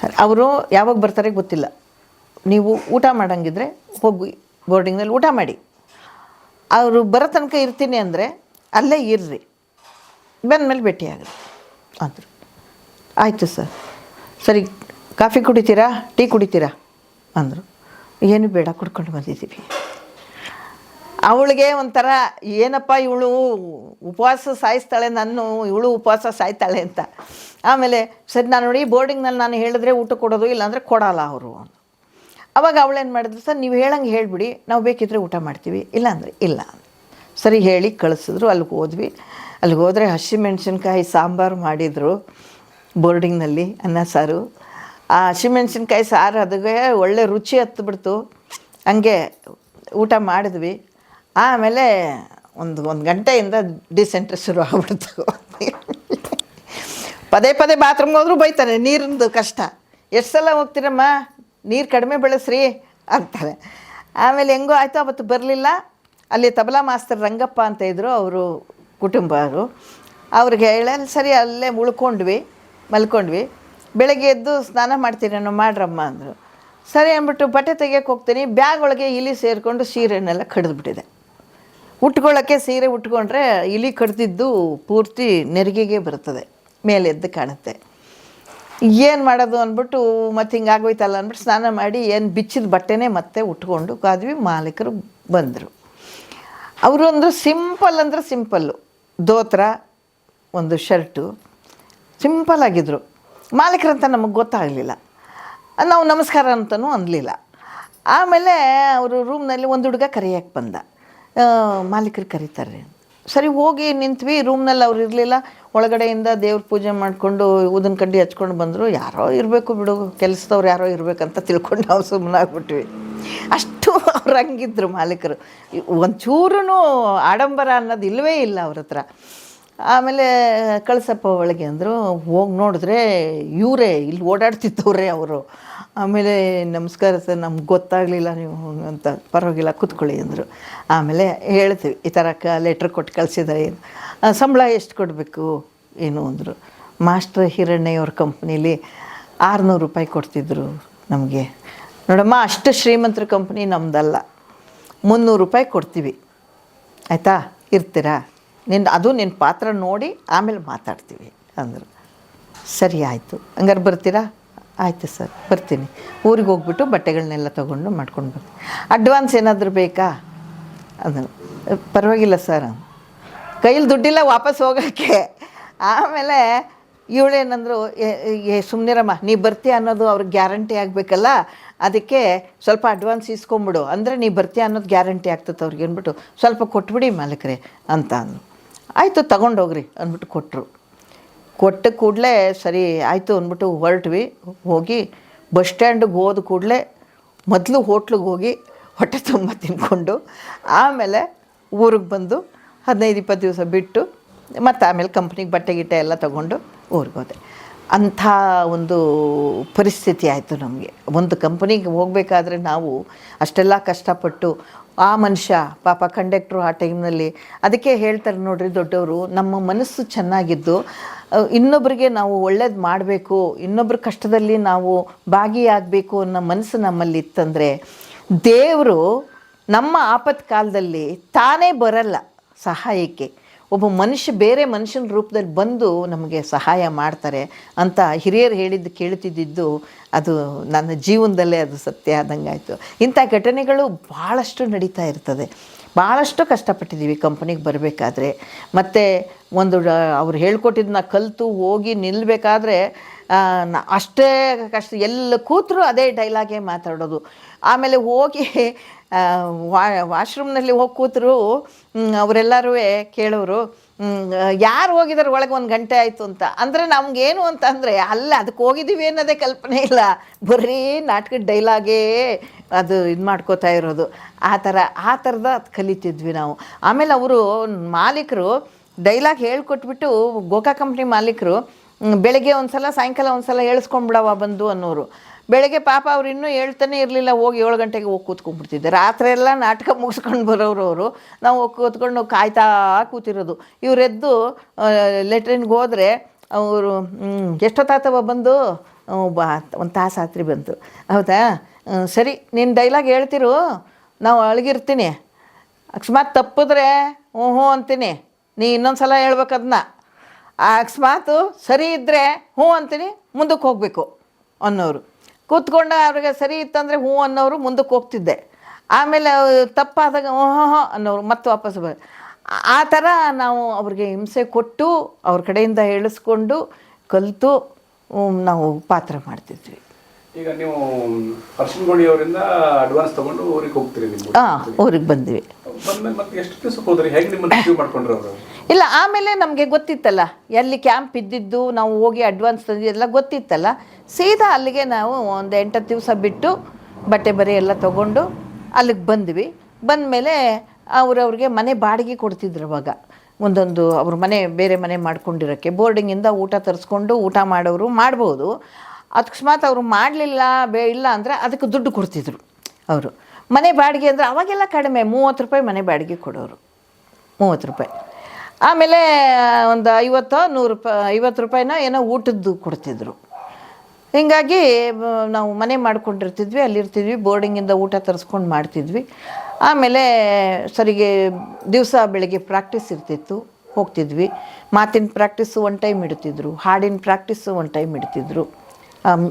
ಸರಿ. ಅವರು ಯಾವಾಗ ಬರ್ತಾರೆ ಗೊತ್ತಿಲ್ಲ. ನೀವು ಊಟ ಮಾಡಂಗಿದ್ರೆ ಹೋಗಿ ಬೋರ್ಡಿಂಗ್ನಲ್ಲಿ ಊಟ ಮಾಡಿ. ಅವರು ಬರೋ ತನಕ ಇರ್ತೀನಿ ಅಂದರೆ ಅಲ್ಲೇ ಇರ್ರಿ. ಬಂದಮೇಲೆ ಭೇಟಿಯಾಗ್ರಿ ಅಂದರು. ಆಯಿತು ಸರ್. ಸರಿ, ಕಾಫಿ ಕುಡಿತೀರಾ? ಟೀ ಕುಡಿತೀರಾ? ಅಂದರು. ಏನು ಬೇಡ, ಕುಡ್ಕೊಂಡು ಬಂದಿದ್ದೀವಿ. ಅವಳಿಗೆ ಒಂಥರ ಏನಪ್ಪ ಇವಳು ಉಪವಾಸ ಸಾಯಿಸ್ತಾಳೆ ನಾನು ಇವಳು ಉಪವಾಸ ಸಾಯ್ತಾಳೆ ಅಂತ. ಆಮೇಲೆ ಸರಿ, ನಾನು ನೋಡಿ ಬೋರ್ಡಿಂಗ್ನಲ್ಲಿ ನಾನು ಹೇಳಿದ್ರೆ ಊಟ ಕೊಡೋದು, ಇಲ್ಲಾಂದರೆ ಕೊಡಲ್ಲ ಅವರು. ಅವಾಗ ಅವಳೇನು ಮಾಡಿದ್ರು, ಸರ್, ನೀವು ಹೇಳಂಗೆ ಹೇಳಿಬಿಡಿ, ನಾವು ಬೇಕಿದ್ದರೆ ಊಟ ಮಾಡ್ತೀವಿ, ಇಲ್ಲಾಂದರೆ ಇಲ್ಲ. ಸರಿ, ಹೇಳಿ ಕಳಿಸಿದ್ರು, ಅಲ್ಲಿಗೆ ಹೋದ್ವಿ. ಅಲ್ಲಿಗೆ ಹೋದರೆ ಹಸಿಮೆಣ್ಸಿನ್ಕಾಯಿ ಸಾಂಬಾರು ಮಾಡಿದರು ಬೋರ್ಡಿಂಗ್ನಲ್ಲಿ ಅನ್ನ, ಸಾರು. ಆ ಹಸಿಮೆಣ್ಸಿನ್ಕಾಯಿ ಸಾರು ಅದಕ್ಕೆ ಒಳ್ಳೆ ರುಚಿ ಹತ್ತುಬಿಡ್ತು ಹಂಗೆ ಊಟ ಮಾಡಿದ್ವಿ. ಆಮೇಲೆ ಒಂದು ಒಂದು ಗಂಟೆಯಿಂದ ಡಿಸೆಂಟ್ರಿ ಶುರು ಆಗ್ಬಿಡ್ತು. ಪದೇ ಪದೇ ಬಾತ್ರೂಮ್ಗೆ ಹೋದ್ರೂ ಬೈತಾರೆ, ನೀರಿಂದು ಕಷ್ಟ. ಎಷ್ಟು ಸಲ ಹೋಗ್ತೀರಮ್ಮ? ನೀರು ಕಡಿಮೆ ಬೆಳೆಸ್ರಿ ಅಂತಾರೆ. ಆಮೇಲೆ ಹೆಂಗೋ ಆಯಿತು, ಅವತ್ತು ಬರಲಿಲ್ಲ. ಅಲ್ಲಿ ತಬಲಾ ಮಾಸ್ತರ್ ರಂಗಪ್ಪ ಅಂತ ಇದ್ದರು ಅವರು ಕುಟುಂಬರು. ಅವ್ರಿಗೆ ಹೇಳಲ್ಲಿ ಸರಿ, ಅಲ್ಲೇ ಉಳ್ಕೊಂಡ್ವಿ, ಮಲ್ಕೊಂಡ್ವಿ. ಬೆಳಗ್ಗೆ ಎದ್ದು ಸ್ನಾನ ಮಾಡ್ತೀರೇನೋ ಮಾಡ್ರಮ್ಮ ಅಂದರು. ಸರಿ ಅಂದ್ಬಿಟ್ಟು ಬಟ್ಟೆ ತೆಗಿಯೋಕೆ ಹೋಗ್ತೀನಿ ಬ್ಯಾಗ್ ಒಳಗೆ ಇಲಿ ಸೇರಿಕೊಂಡು ಸೀರೆನೆಲ್ಲ ಕಡಿದ್ಬಿಟ್ಟಿದೆ. ಉಟ್ಕೊಳ್ಳೋಕ್ಕೆ ಸೀರೆ ಉಟ್ಕೊಂಡ್ರೆ ಇಲಿ ಕಡ್ದಿದ್ದು ಪೂರ್ತಿ ನೆರಿಗೆಗೆ ಬರ್ತದೆ. ಮೇಲೆ ಎದ್ದು ಕಾಣುತ್ತೆ. ಏನು ಮಾಡೋದು ಅಂದ್ಬಿಟ್ಟು ಮತ್ತೆ ಹಿಂಗಾಗೋಯ್ತಲ್ಲ ಅಂದ್ಬಿಟ್ಟು ಸ್ನಾನ ಮಾಡಿ ಏನು ಬಿಚ್ಚಿದ ಬಟ್ಟೆನೇ ಮತ್ತೆ ಉಟ್ಕೊಂಡು ಕಾದ್ವಿ ಮಾಲೀಕರು ಬಂದರು. ಅವರು ಅಂದರು ಸಿಂಪಲ್ ಅಂದರೆ ಸಿಂಪಲ್ಲು. ದೋತ್ರ, ಒಂದು ಶರ್ಟು, ಸಿಂಪಲ್ ಆಗಿದ್ದರು ಮಾಲೀಕರಂತ ನಮಗೆ ಗೊತ್ತಾಗಲಿಲ್ಲ. ನಾವು ನಮಸ್ಕಾರ ಅಂತಲೂ ಅನ್ನಲಿಲ್ಲ ಆಮೇಲೆ ಅವರು ರೂಮ್ನಲ್ಲಿ ಒಂದು ಹುಡುಗ ಕರೆಯಕ್ಕೆ ಬಂದ. ಮಾಲೀಕರು ಕರೀತಾರೆ ಸರಿ, ಹೋಗಿ ನಿಂತ್ವಿ ರೂಮ್ನಲ್ಲಿ ಅವ್ರು ಇರಲಿಲ್ಲ. ಒಳಗಡೆಯಿಂದ ದೇವ್ರ ಪೂಜೆ ಮಾಡಿಕೊಂಡು ಊದಿನ ಕಡ್ಡಿ ಹಚ್ಕೊಂಡು ಬಂದರು. ಯಾರೋ ಇರಬೇಕು ಬಿಡು, ಕೆಲಸದವ್ರು ಯಾರೋ ಇರಬೇಕಂತ ತಿಳ್ಕೊಂಡು ನಾವು ಸುಮ್ಮನಾಗ್ಬಿಟ್ವಿ ಅಷ್ಟು ಅವ್ರು ಹಂಗಿದ್ರು ಮಾಲೀಕರು. ಒಂಚೂರು ಆಡಂಬರ ಅನ್ನೋದು ಇಲ್ಲವೇ ಇಲ್ಲ ಅವ್ರ ಹತ್ರ. ಆಮೇಲೆ ಕಳಸಪ್ಪ ಒಳಗೆ ಅಂದರು, ಹೋಗಿ ನೋಡಿದ್ರೆ ಇವರೇ, ಇಲ್ಲಿ ಓಡಾಡ್ತಿತ್ತವ್ರೆ ಅವರು. ಆಮೇಲೆ ನಮಸ್ಕಾರ ಸರ್, ನಮ್ಗೆ ಗೊತ್ತಾಗಲಿಲ್ಲ ನೀವು ಅಂತ. ಪರವಾಗಿಲ್ಲ, ಕೂತ್ಕೊಳ್ಳಿ ಅಂದರು. ಆಮೇಲೆ ಹೇಳ್ತೀವಿ, ಈ ಥರ ಕ ಲೆಟ್ರ್ ಕೊಟ್ಟು ಕಳಿಸಿದ್ದಾರೆ ಸಂಬಳ ಎಷ್ಟು ಕೊಡಬೇಕು ಏನು ಅಂದರು. ಮಾಸ್ಟರ್ ಹಿರಣ್ಣಯ್ಯವ್ರ ಕಂಪ್ನೀಲಿ ಆರುನೂರು ರೂಪಾಯಿ ಕೊಡ್ತಿದ್ರು ನಮಗೆ. ನೋಡಮ್ಮ, ಅಷ್ಟು ಶ್ರೀಮಂತರ ಕಂಪ್ನಿ ನಮ್ಮದಲ್ಲ ಮುನ್ನೂರು ರೂಪಾಯಿ ಕೊಡ್ತೀವಿ. ಆಯಿತಾ? ಇರ್ತೀರಾ? ನಿನ್ನ ಅದು ನಿನ್ನ ಪಾತ್ರ ನೋಡಿ ಆಮೇಲೆ ಮಾತಾಡ್ತೀವಿ ಅಂದರು. ಸರಿ ಆಯಿತು. ಹಂಗಾರೆ ಬರ್ತೀರಾ? ಆಯಿತು ಸರ್, ಬರ್ತೀನಿ. ಊರಿಗೆ ಹೋಗ್ಬಿಟ್ಟು ಬಟ್ಟೆಗಳನ್ನೆಲ್ಲ ತೊಗೊಂಡು ಮಾಡ್ಕೊಂಡು ಬರ್ತೀನಿ ಅಡ್ವಾನ್ಸ್ ಏನಾದರೂ ಬೇಕಾ? ಅದು, ಪರವಾಗಿಲ್ಲ ಸರ್. ಕೈಯಲ್ಲಿ ದುಡ್ಡಿಲ್ಲ, ವಾಪಸ್ ಹೋಗೋಕ್ಕೆ. ಆಮೇಲೆ ಇವಳೇನಂದ್ರು ಏ ಸುಮ್ಮನಿರಮ್ಮ ನೀ ಬರ್ತೀಯ ಅನ್ನೋದು ಅವ್ರಿಗೆ ಗ್ಯಾರಂಟಿ ಆಗಬೇಕಲ್ಲ? ಅದಕ್ಕೆ ಸ್ವಲ್ಪ ಅಡ್ವಾನ್ಸ್ ಇಸ್ಕೊಂಬಿಡು. ಅಂದರೆ ನೀ ಬರ್ತೀಯ ಅನ್ನೋದು ಗ್ಯಾರಂಟಿ ಆಗ್ತದೆ ಅವ್ರಿಗೆ ಅಂದ್ಬಿಟ್ಟು, ಸ್ವಲ್ಪ ಕೊಟ್ಬಿಡಿ ಮಾಲೀಕರೇ ಅಂತ ಅಂದರು. ಆಯಿತು, ತಗೊಂಡೋಗ್ರಿ ಅಂದ್ಬಿಟ್ಟು ಕೊಟ್ಟರು ಕೊಟ್ಟ ಕೂಡಲೇ ಸರಿ ಆಯಿತು ಅಂದ್ಬಿಟ್ಟು ಹೊರಟ್ವಿ. ಹೋಗಿ ಬಸ್ ಸ್ಟ್ಯಾಂಡಿಗೆ ಹೋದ ಕೂಡಲೇ ಮೊದಲು ಹೋಟ್ಲಿಗೆ ಹೋಗಿ ಹೊಟ್ಟೆ ತುಂಬ ತಿನ್ಕೊಂಡು ಆಮೇಲೆ ಊರಿಗೆ ಬಂದು ಹದಿನೈದು ಇಪ್ಪತ್ತು ದಿವಸ ಬಿಟ್ಟು ಮತ್ತು ಆಮೇಲೆ ಕಂಪ್ನಿಗೆ ಬಟ್ಟೆ ಗಿಟ್ಟೆ ಎಲ್ಲ ತೊಗೊಂಡು ಊರಿಗೆ ಹೋದೆ. ಅಂಥ ಒಂದು ಪರಿಸ್ಥಿತಿ ಆಯಿತು ನಮಗೆ. ಒಂದು ಕಂಪನಿಗೆ ಹೋಗಬೇಕಾದ್ರೆ ನಾವು ಅಷ್ಟೆಲ್ಲ ಕಷ್ಟಪಟ್ಟು, ಆ ಮನುಷ್ಯ ಪಾಪ ಕಂಡಕ್ಟ್ರು ಆ ಟೈಮ್ನಲ್ಲಿ ಅದಕ್ಕೆ ಹೇಳ್ತಾರೆ ನೋಡ್ರಿ ದೊಡ್ಡವರು, ನಮ್ಮ ಮನಸ್ಸು ಚೆನ್ನಾಗಿದ್ದು ಇನ್ನೊಬ್ಬರಿಗೆ ನಾವು ಒಳ್ಳೇದು ಮಾಡಬೇಕು ಇನ್ನೊಬ್ಬರ ಕಷ್ಟದಲ್ಲಿ ನಾವು ಭಾಗಿಯಾಗಬೇಕು ಅನ್ನೋ ಮನಸ್ಸು ನಮ್ಮಲ್ಲಿ ಇತ್ತಂದರೆ ದೇವರು ನಮ್ಮ ಆಪತ್ ಕಾಲದಲ್ಲಿ ತಾನೇ ಬರಲ್ಲ ಸಹಾಯಕ್ಕೆ. ಒಬ್ಬ ಮನುಷ್ಯ ಬೇರೆ ಮನುಷ್ಯನ ರೂಪದಲ್ಲಿ ಬಂದು ನಮಗೆ ಸಹಾಯ ಮಾಡ್ತಾರೆ ಅಂತ ಹಿರಿಯರು ಹೇಳಿದ್ದು ಕೇಳ್ತಿದ್ದಿದ್ದು ಅದು ನನ್ನ ಜೀವನದಲ್ಲೇ ಅದು ಸತ್ಯ ಆದಂಗೆ ಆಯಿತು. ಇಂಥ ಘಟನೆಗಳು ಭಾಳಷ್ಟು ನಡೀತಾ ಇರ್ತದೆ. ಭಾಳಷ್ಟು ಕಷ್ಟಪಟ್ಟಿದ್ದೀವಿ ಕಂಪನಿಗೆ ಬರಬೇಕಾದ್ರೆ. ಮತ್ತು ಒಂದು ಅವ್ರು ಹೇಳ್ಕೊಟ್ಟಿದ್ದನ್ನ ಕಲಿತು ಹೋಗಿ ನಿಲ್ಲಬೇಕಾದ್ರೆ ಅಷ್ಟೇ ಕಷ್ಟ, ಎಲ್ಲ ಕೂತರೂ ಅದೇ ಡೈಲಾಗೇ ಮಾತಾಡೋದು. ಆಮೇಲೆ ಹೋಗಿ ವಾಶ್ರೂಮ್ನಲ್ಲಿ ಹೋಗಿ ಕೂತರು ಅವರೆಲ್ಲರೂ ಕೇಳೋರು ಯಾರು ಹೋಗಿದ್ದಾರೆ ಒಳಗೆ ಒಂದು ಗಂಟೆ ಆಯಿತು ಅಂತ. ಅಂದರೆ ನಮಗೇನು ಅಂತ ಅಂದರೆ, ಅಲ್ಲ ಅದಕ್ಕೆ ಹೋಗಿದ್ದೀವಿ ಅನ್ನೋದೇ ಕಲ್ಪನೆ ಇಲ್ಲ. ಬರೀ ನಾಟಕದ ಡೈಲಾಗೇ ಅದು ಇದು ಮಾಡ್ಕೋತಾ ಇರೋದು. ಆ ಥರ, ಆ ಥರದ ಅದು ಕಲಿತಿದ್ವಿ ನಾವು. ಆಮೇಲೆ ಅವರು ಮಾಲೀಕರು ಡೈಲಾಗ್ ಹೇಳ್ಕೊಟ್ಬಿಟ್ಟು ಗೋಕಾ ಕಂಪ್ನಿ ಮಾಲೀಕರು ಬೆಳಗ್ಗೆ ಒಂದು ಸಲ ಸಾಯಂಕಾಲ ಒಂದು ಸಲ ಹೇಳಿಸ್ಕೊಂಡ್ಬಿಡವ ಬಂದು ಅನ್ನೋರು. ಬೆಳಗ್ಗೆ ಪಾಪ ಅವ್ರು ಇನ್ನೂ ಹೇಳ್ತಾನೆ ಇರಲಿಲ್ಲ, ಹೋಗಿ ಏಳು ಗಂಟೆಗೆ ಹೋಗಿ ಕೂತ್ಕೊಂಡ್ಬಿಡ್ತಿದ್ದೆ. ರಾತ್ರಿ ಎಲ್ಲ ನಾಟಕ ಮುಗಿಸ್ಕೊಂಡು ಬರೋರು ಅವರು. ನಾವು ಹೋಗಿ ಕೂತ್ಕೊಂಡು ಕಾಯ್ತಾ ಕೂತಿರೋದು. ಇವರೆದ್ದು ಲೆಟ್ರಿನ್ಗೆ ಹೋದರೆ ಅವರು ಎಷ್ಟೊತ್ತಾತವ ಬಂದು? ಒಂದು ತಾಸು ಆತ್ರಿ ಬಂತು. ಹೌದಾ? ಸರಿ, ನೀನು ಡೈಲಾಗ್ ಹೇಳ್ತಿರು. ನಾವು ಅಳಗಿರ್ತೀನಿ. ಅಕಸ್ಮಾತ್ ತಪ್ಪಿದ್ರೆ ಹ್ಞೂ ಹ್ಞೂ ಅಂತೀನಿ. ನೀ ಇನ್ನೊಂದು ಸಲ ಹೇಳ್ಬೇಕು ಅದನ್ನ ಅಕಸ್ಮಾತು ಸರಿ ಇದ್ದರೆ ಹ್ಞೂ ಅಂತೀನಿ ಮುಂದಕ್ಕೆ ಹೋಗಬೇಕು, ಅನ್ನೋರು. ಕೂತ್ಕೊಂಡು ಅವ್ರಿಗೆ ಸರಿ ಇತ್ತಂದರೆ ಹ್ಞೂ ಅನ್ನೋರು ಮುಂದಕ್ಕೆ ಹೋಗ್ತಿದ್ದೆ. ಆಮೇಲೆ ತಪ್ಪಾದಾಗ ಓಹೋ ಅನ್ನೋರು ಮತ್ತೆ ವಾಪಸ್ ಬ ಆ- ಥರ ನಾವು ಅವ್ರಿಗೆ ಹಿಂಸೆ ಕೊಟ್ಟು ಅವ್ರ ಕಡೆಯಿಂದ ಹೇಳಿಸ್ಕೊಂಡು ಕಲಿತು ನಾವು ಪಾತ್ರ ಮಾಡ್ತಿದ್ವಿ. ಈಗ ನೀವು ಅರ್ಶಿನಗೋಡಿ ಅವರಿಂದ ಅಡ್ವಾನ್ಸ್ ತಗೊಂಡು ಊರಿಗೆ ಹೋಗ್ತೀರಿ ನೀವು ಹಾಂ ಊರಿಗೆ ಬಂದ್ವಿ. ಬಂದ್ಮೇಲೆ ಮತ್ತೆ ಎಷ್ಟು ದಿವಸಕ್ಕೆ ಹೋದ್ರಿ? ಹೇಗೆ ನಿಮ್ಮನ್ನು ಮಾಡ್ಕೊಂಡ್ರು ಅವರು? ಇಲ್ಲ, ಆಮೇಲೆ ನಮಗೆ ಗೊತ್ತಿತ್ತಲ್ಲ, ಎಲ್ಲಿ ಕ್ಯಾಂಪ್ ಇದ್ದಿದ್ದು, ನಾವು ಹೋಗಿ ಅಡ್ವಾನ್ಸ್ ತಂದಿದ್ದೆಲ್ಲ ಗೊತ್ತಿತ್ತಲ್ಲ. ಸೀದಾ ಅಲ್ಲಿಗೆ ನಾವು ಒಂದು ಎಂಟತ್ತು ದಿವಸ ಬಿಟ್ಟು ಬಟ್ಟೆ ಬರೆ ಎಲ್ಲ ತೊಗೊಂಡು ಅಲ್ಲಿಗೆ ಬಂದ್ವಿ. ಬಂದಮೇಲೆ ಅವ್ರವ್ರಿಗೆ ಮನೆ ಬಾಡಿಗೆ ಕೊಡ್ತಿದ್ರು ಅವಾಗ. ಒಂದೊಂದು ಅವ್ರ ಮನೆ, ಬೇರೆ ಮನೆ ಮಾಡ್ಕೊಂಡಿರೋಕ್ಕೆ. ಬೋರ್ಡಿಂಗಿಂದ ಊಟ ತರಿಸ್ಕೊಂಡು ಊಟ ಮಾಡೋರು ಮಾಡ್ಬೋದು. ಅಕಸ್ಮಾತ್ ಅವರು ಮಾಡಲಿಲ್ಲ, ಬೇ, ಇಲ್ಲ ಅಂದರೆ ಅದಕ್ಕೆ ದುಡ್ಡು ಕೊಡ್ತಿದ್ರು ಅವರು. ಮನೆ ಬಾಡಿಗೆ ಅಂದರೆ ಅವಾಗೆಲ್ಲ ಕಡಿಮೆ, ಮೂವತ್ತು ರೂಪಾಯಿ ಮನೆ ಬಾಡಿಗೆ ಕೊಡೋರು. ಮೂವತ್ತು ರೂಪಾಯಿ. ಆಮೇಲೆ ಒಂದು ಐವತ್ತೋ ನೂರು ರೂಪಾಯಿ ಐವತ್ತು ರೂಪಾಯಿನ ಏನೋ ಊಟದ್ದು ಕೊಡ್ತಿದ್ರು. ಹೀಗಾಗಿ ನಾವು ಮನೆ ಮಾಡ್ಕೊಂಡಿರ್ತಿದ್ವಿ, ಅಲ್ಲಿರ್ತಿದ್ವಿ, ಬೋರ್ಡಿಂಗಿಂದ ಊಟ ತರಿಸ್ಕೊಂಡು ಮಾಡ್ತಿದ್ವಿ. ಆಮೇಲೆ, ಸರಿಗೆ ದಿವಸ ಬೆಳಗ್ಗೆ ಪ್ರಾಕ್ಟೀಸ್ ಇರ್ತಿತ್ತು, ಹೋಗ್ತಿದ್ವಿ. ಮಾತಿನ ಪ್ರಾಕ್ಟೀಸು ಒನ್ ಟೈಮ್ ಇಡ್ತಿದ್ರು, ಹಾಡಿನ ಪ್ರಾಕ್ಟೀಸು ಒನ್ ಟೈಮ್ ಇಡ್ತಿದ್ರು.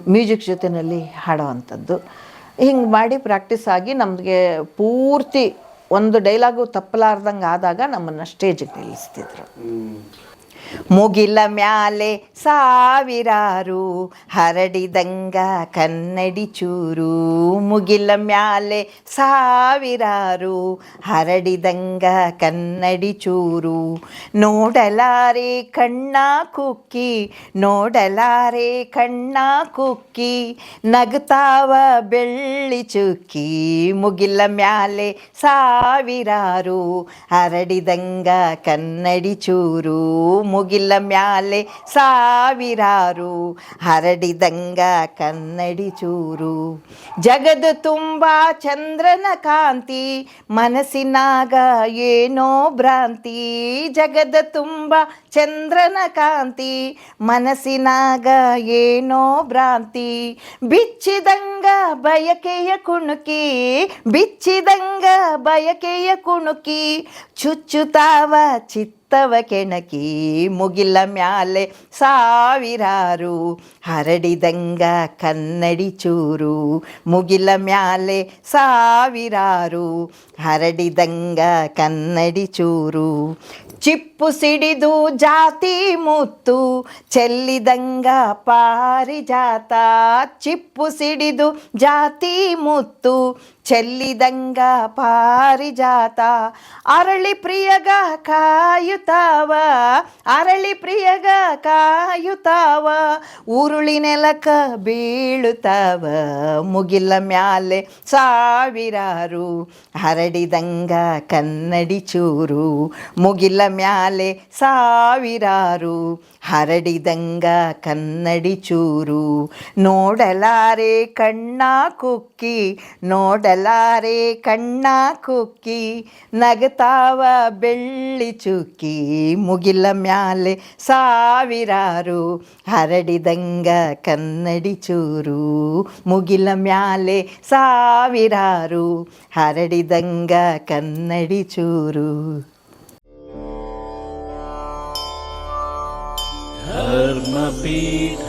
ಮ್ಯೂಸಿಕ್ ಜೊತೆಯಲ್ಲಿ ಹಾಡೋ ಅಂಥದ್ದು. ಹಿಂಗೆ ಮಾಡಿ ಪ್ರಾಕ್ಟೀಸ್ ಆಗಿ ನಮಗೆ ಪೂರ್ತಿ ಒಂದು ಡೈಲಾಗು ತಪ್ಪಲಾರ್ದಂಗೆ ಆದಾಗ ನಮ್ಮನ್ನು ಸ್ಟೇಜಿಗೆ ನಿಲ್ಲಿಸ್ತಿದ್ರು. ಮುಗಿಲ ಮ್ಯಾಲೆ ಸಾವಿರಾರು ಹರಡಿದಂಗ ಕನ್ನಡಿ ಚೂರು. ಮುಗಿಲ ಮ್ಯಾಲೆ ಸಾವಿರಾರು ಹರಡಿದಂಗ ಕನ್ನಡಿ ಚೂರು. ನೋಡಲಾರೆ ಕಣ್ಣ ಕುಕ್ಕಿ, ನೋಡಲಾರೆ ಕಣ್ಣ ಕುಕ್ಕಿ, ನಗ್ತಾವ ಬೆಳ್ಳಿ ಚುಕ್ಕಿ. ಮುಗಿಲ ಮ್ಯಾಲೆ ಸಾವಿರಾರು ಹರಡಿದಂಗ ಕನ್ನಡಿ ಚೂರು. ಮುಗಿಲ ಮ್ಯಾಲೆ ಸಾವಿರಾರು ಹರಡಿದಂಗ ಕನ್ನಡಿ ಚೂರು. ಜಗದು ತುಂಬ ಚಂದ್ರನ ಕಾಂತಿ, ಮನಸ್ಸಿನಾಗ ಏನೋ ಭ್ರಾಂತಿ. ಜಗದ ತುಂಬ ಚಂದ್ರನ ಕಾಂತಿ, ಮನಸ್ಸಿನಾಗ ಏನೋ ಭ್ರಾಂತಿ. ಬಿಚ್ಚಿದಂಗ ಬಯಕೆಯ ಕುಣುಕಿ, ಬಿಚ್ಚಿದಂಗ ಬಯಕೆಯ ಕುಣುಕಿ ಚುಚ್ಚುತ್ತಾವ ಚಿತ್ತವ ಕೆಣಕಿ ಮುಗಿಲ ಮ್ಯಾಲೆ ಸಾವಿರಾರು ಹರಡಿದಂಗ ಕನ್ನಡಿ ಚೂರು. ಮುಗಿಲ ಮ್ಯಾಲೆ ಸಾವಿರಾರು ಹರಡಿದಂಗ ಕನ್ನಡಿ ಚೂರು. ಚಿಪ್ಪು ಸಿಡಿದು ಜಾತಿ ಮುತ್ತು, ಚೆಲ್ಲಿದಂಗ ಪಾರಿಜಾತ. ಚಿಪ್ಪು ಸಿಡಿದು ಜಾತಿ ಮುತ್ತು ಚೆಲ್ಲಿದಂಗ ಪಾರಿಜಾತ. ಅರಳಿ ಪ್ರಿಯಗ ಕಾಯುತಾವ, ಅರಳಿ ಪ್ರಿಯಗ ಕಾಯುತಾವ. ಉರುಳಿ ನೆಲಕ ಬೀಳುತ್ತಾವ ಮುಗಿಲ ಮ್ಯಾಲೆ ಸಾವಿರಾರು. ಹರಡಿದಂಗ ಕನ್ನಡಿ ಚೂರು, ಮುಗಿಲ ಮ್ಯಾಲೆ ಸಾವಿರಾರು. ಹರಡಿದಂಗ ಕನ್ನಡಿ ಚೂರು, ನೋಡಲಾರೆ ಕಣ್ಣ ಕುಕ್ಕಿ తెల్లారే కన్నా కుక్కి నగతాವ ಬೆಳ್ಳಿ ಚುಕ್ಕಿ ಮುಗಿಲ ಮ್ಯಾಲೆ ಸಾವಿರಾರು ಹರಡಿದಂಗ ಕನ್ನಡಿ ಚೂರು ಮುಗಿಲ ಮ್ಯಾಲೆ ಸಾವಿರಾರು ಹರಡಿದಂಗ ಕನ್ನಡಿ ಚೂರು ಧರ್ಮಪೀಠ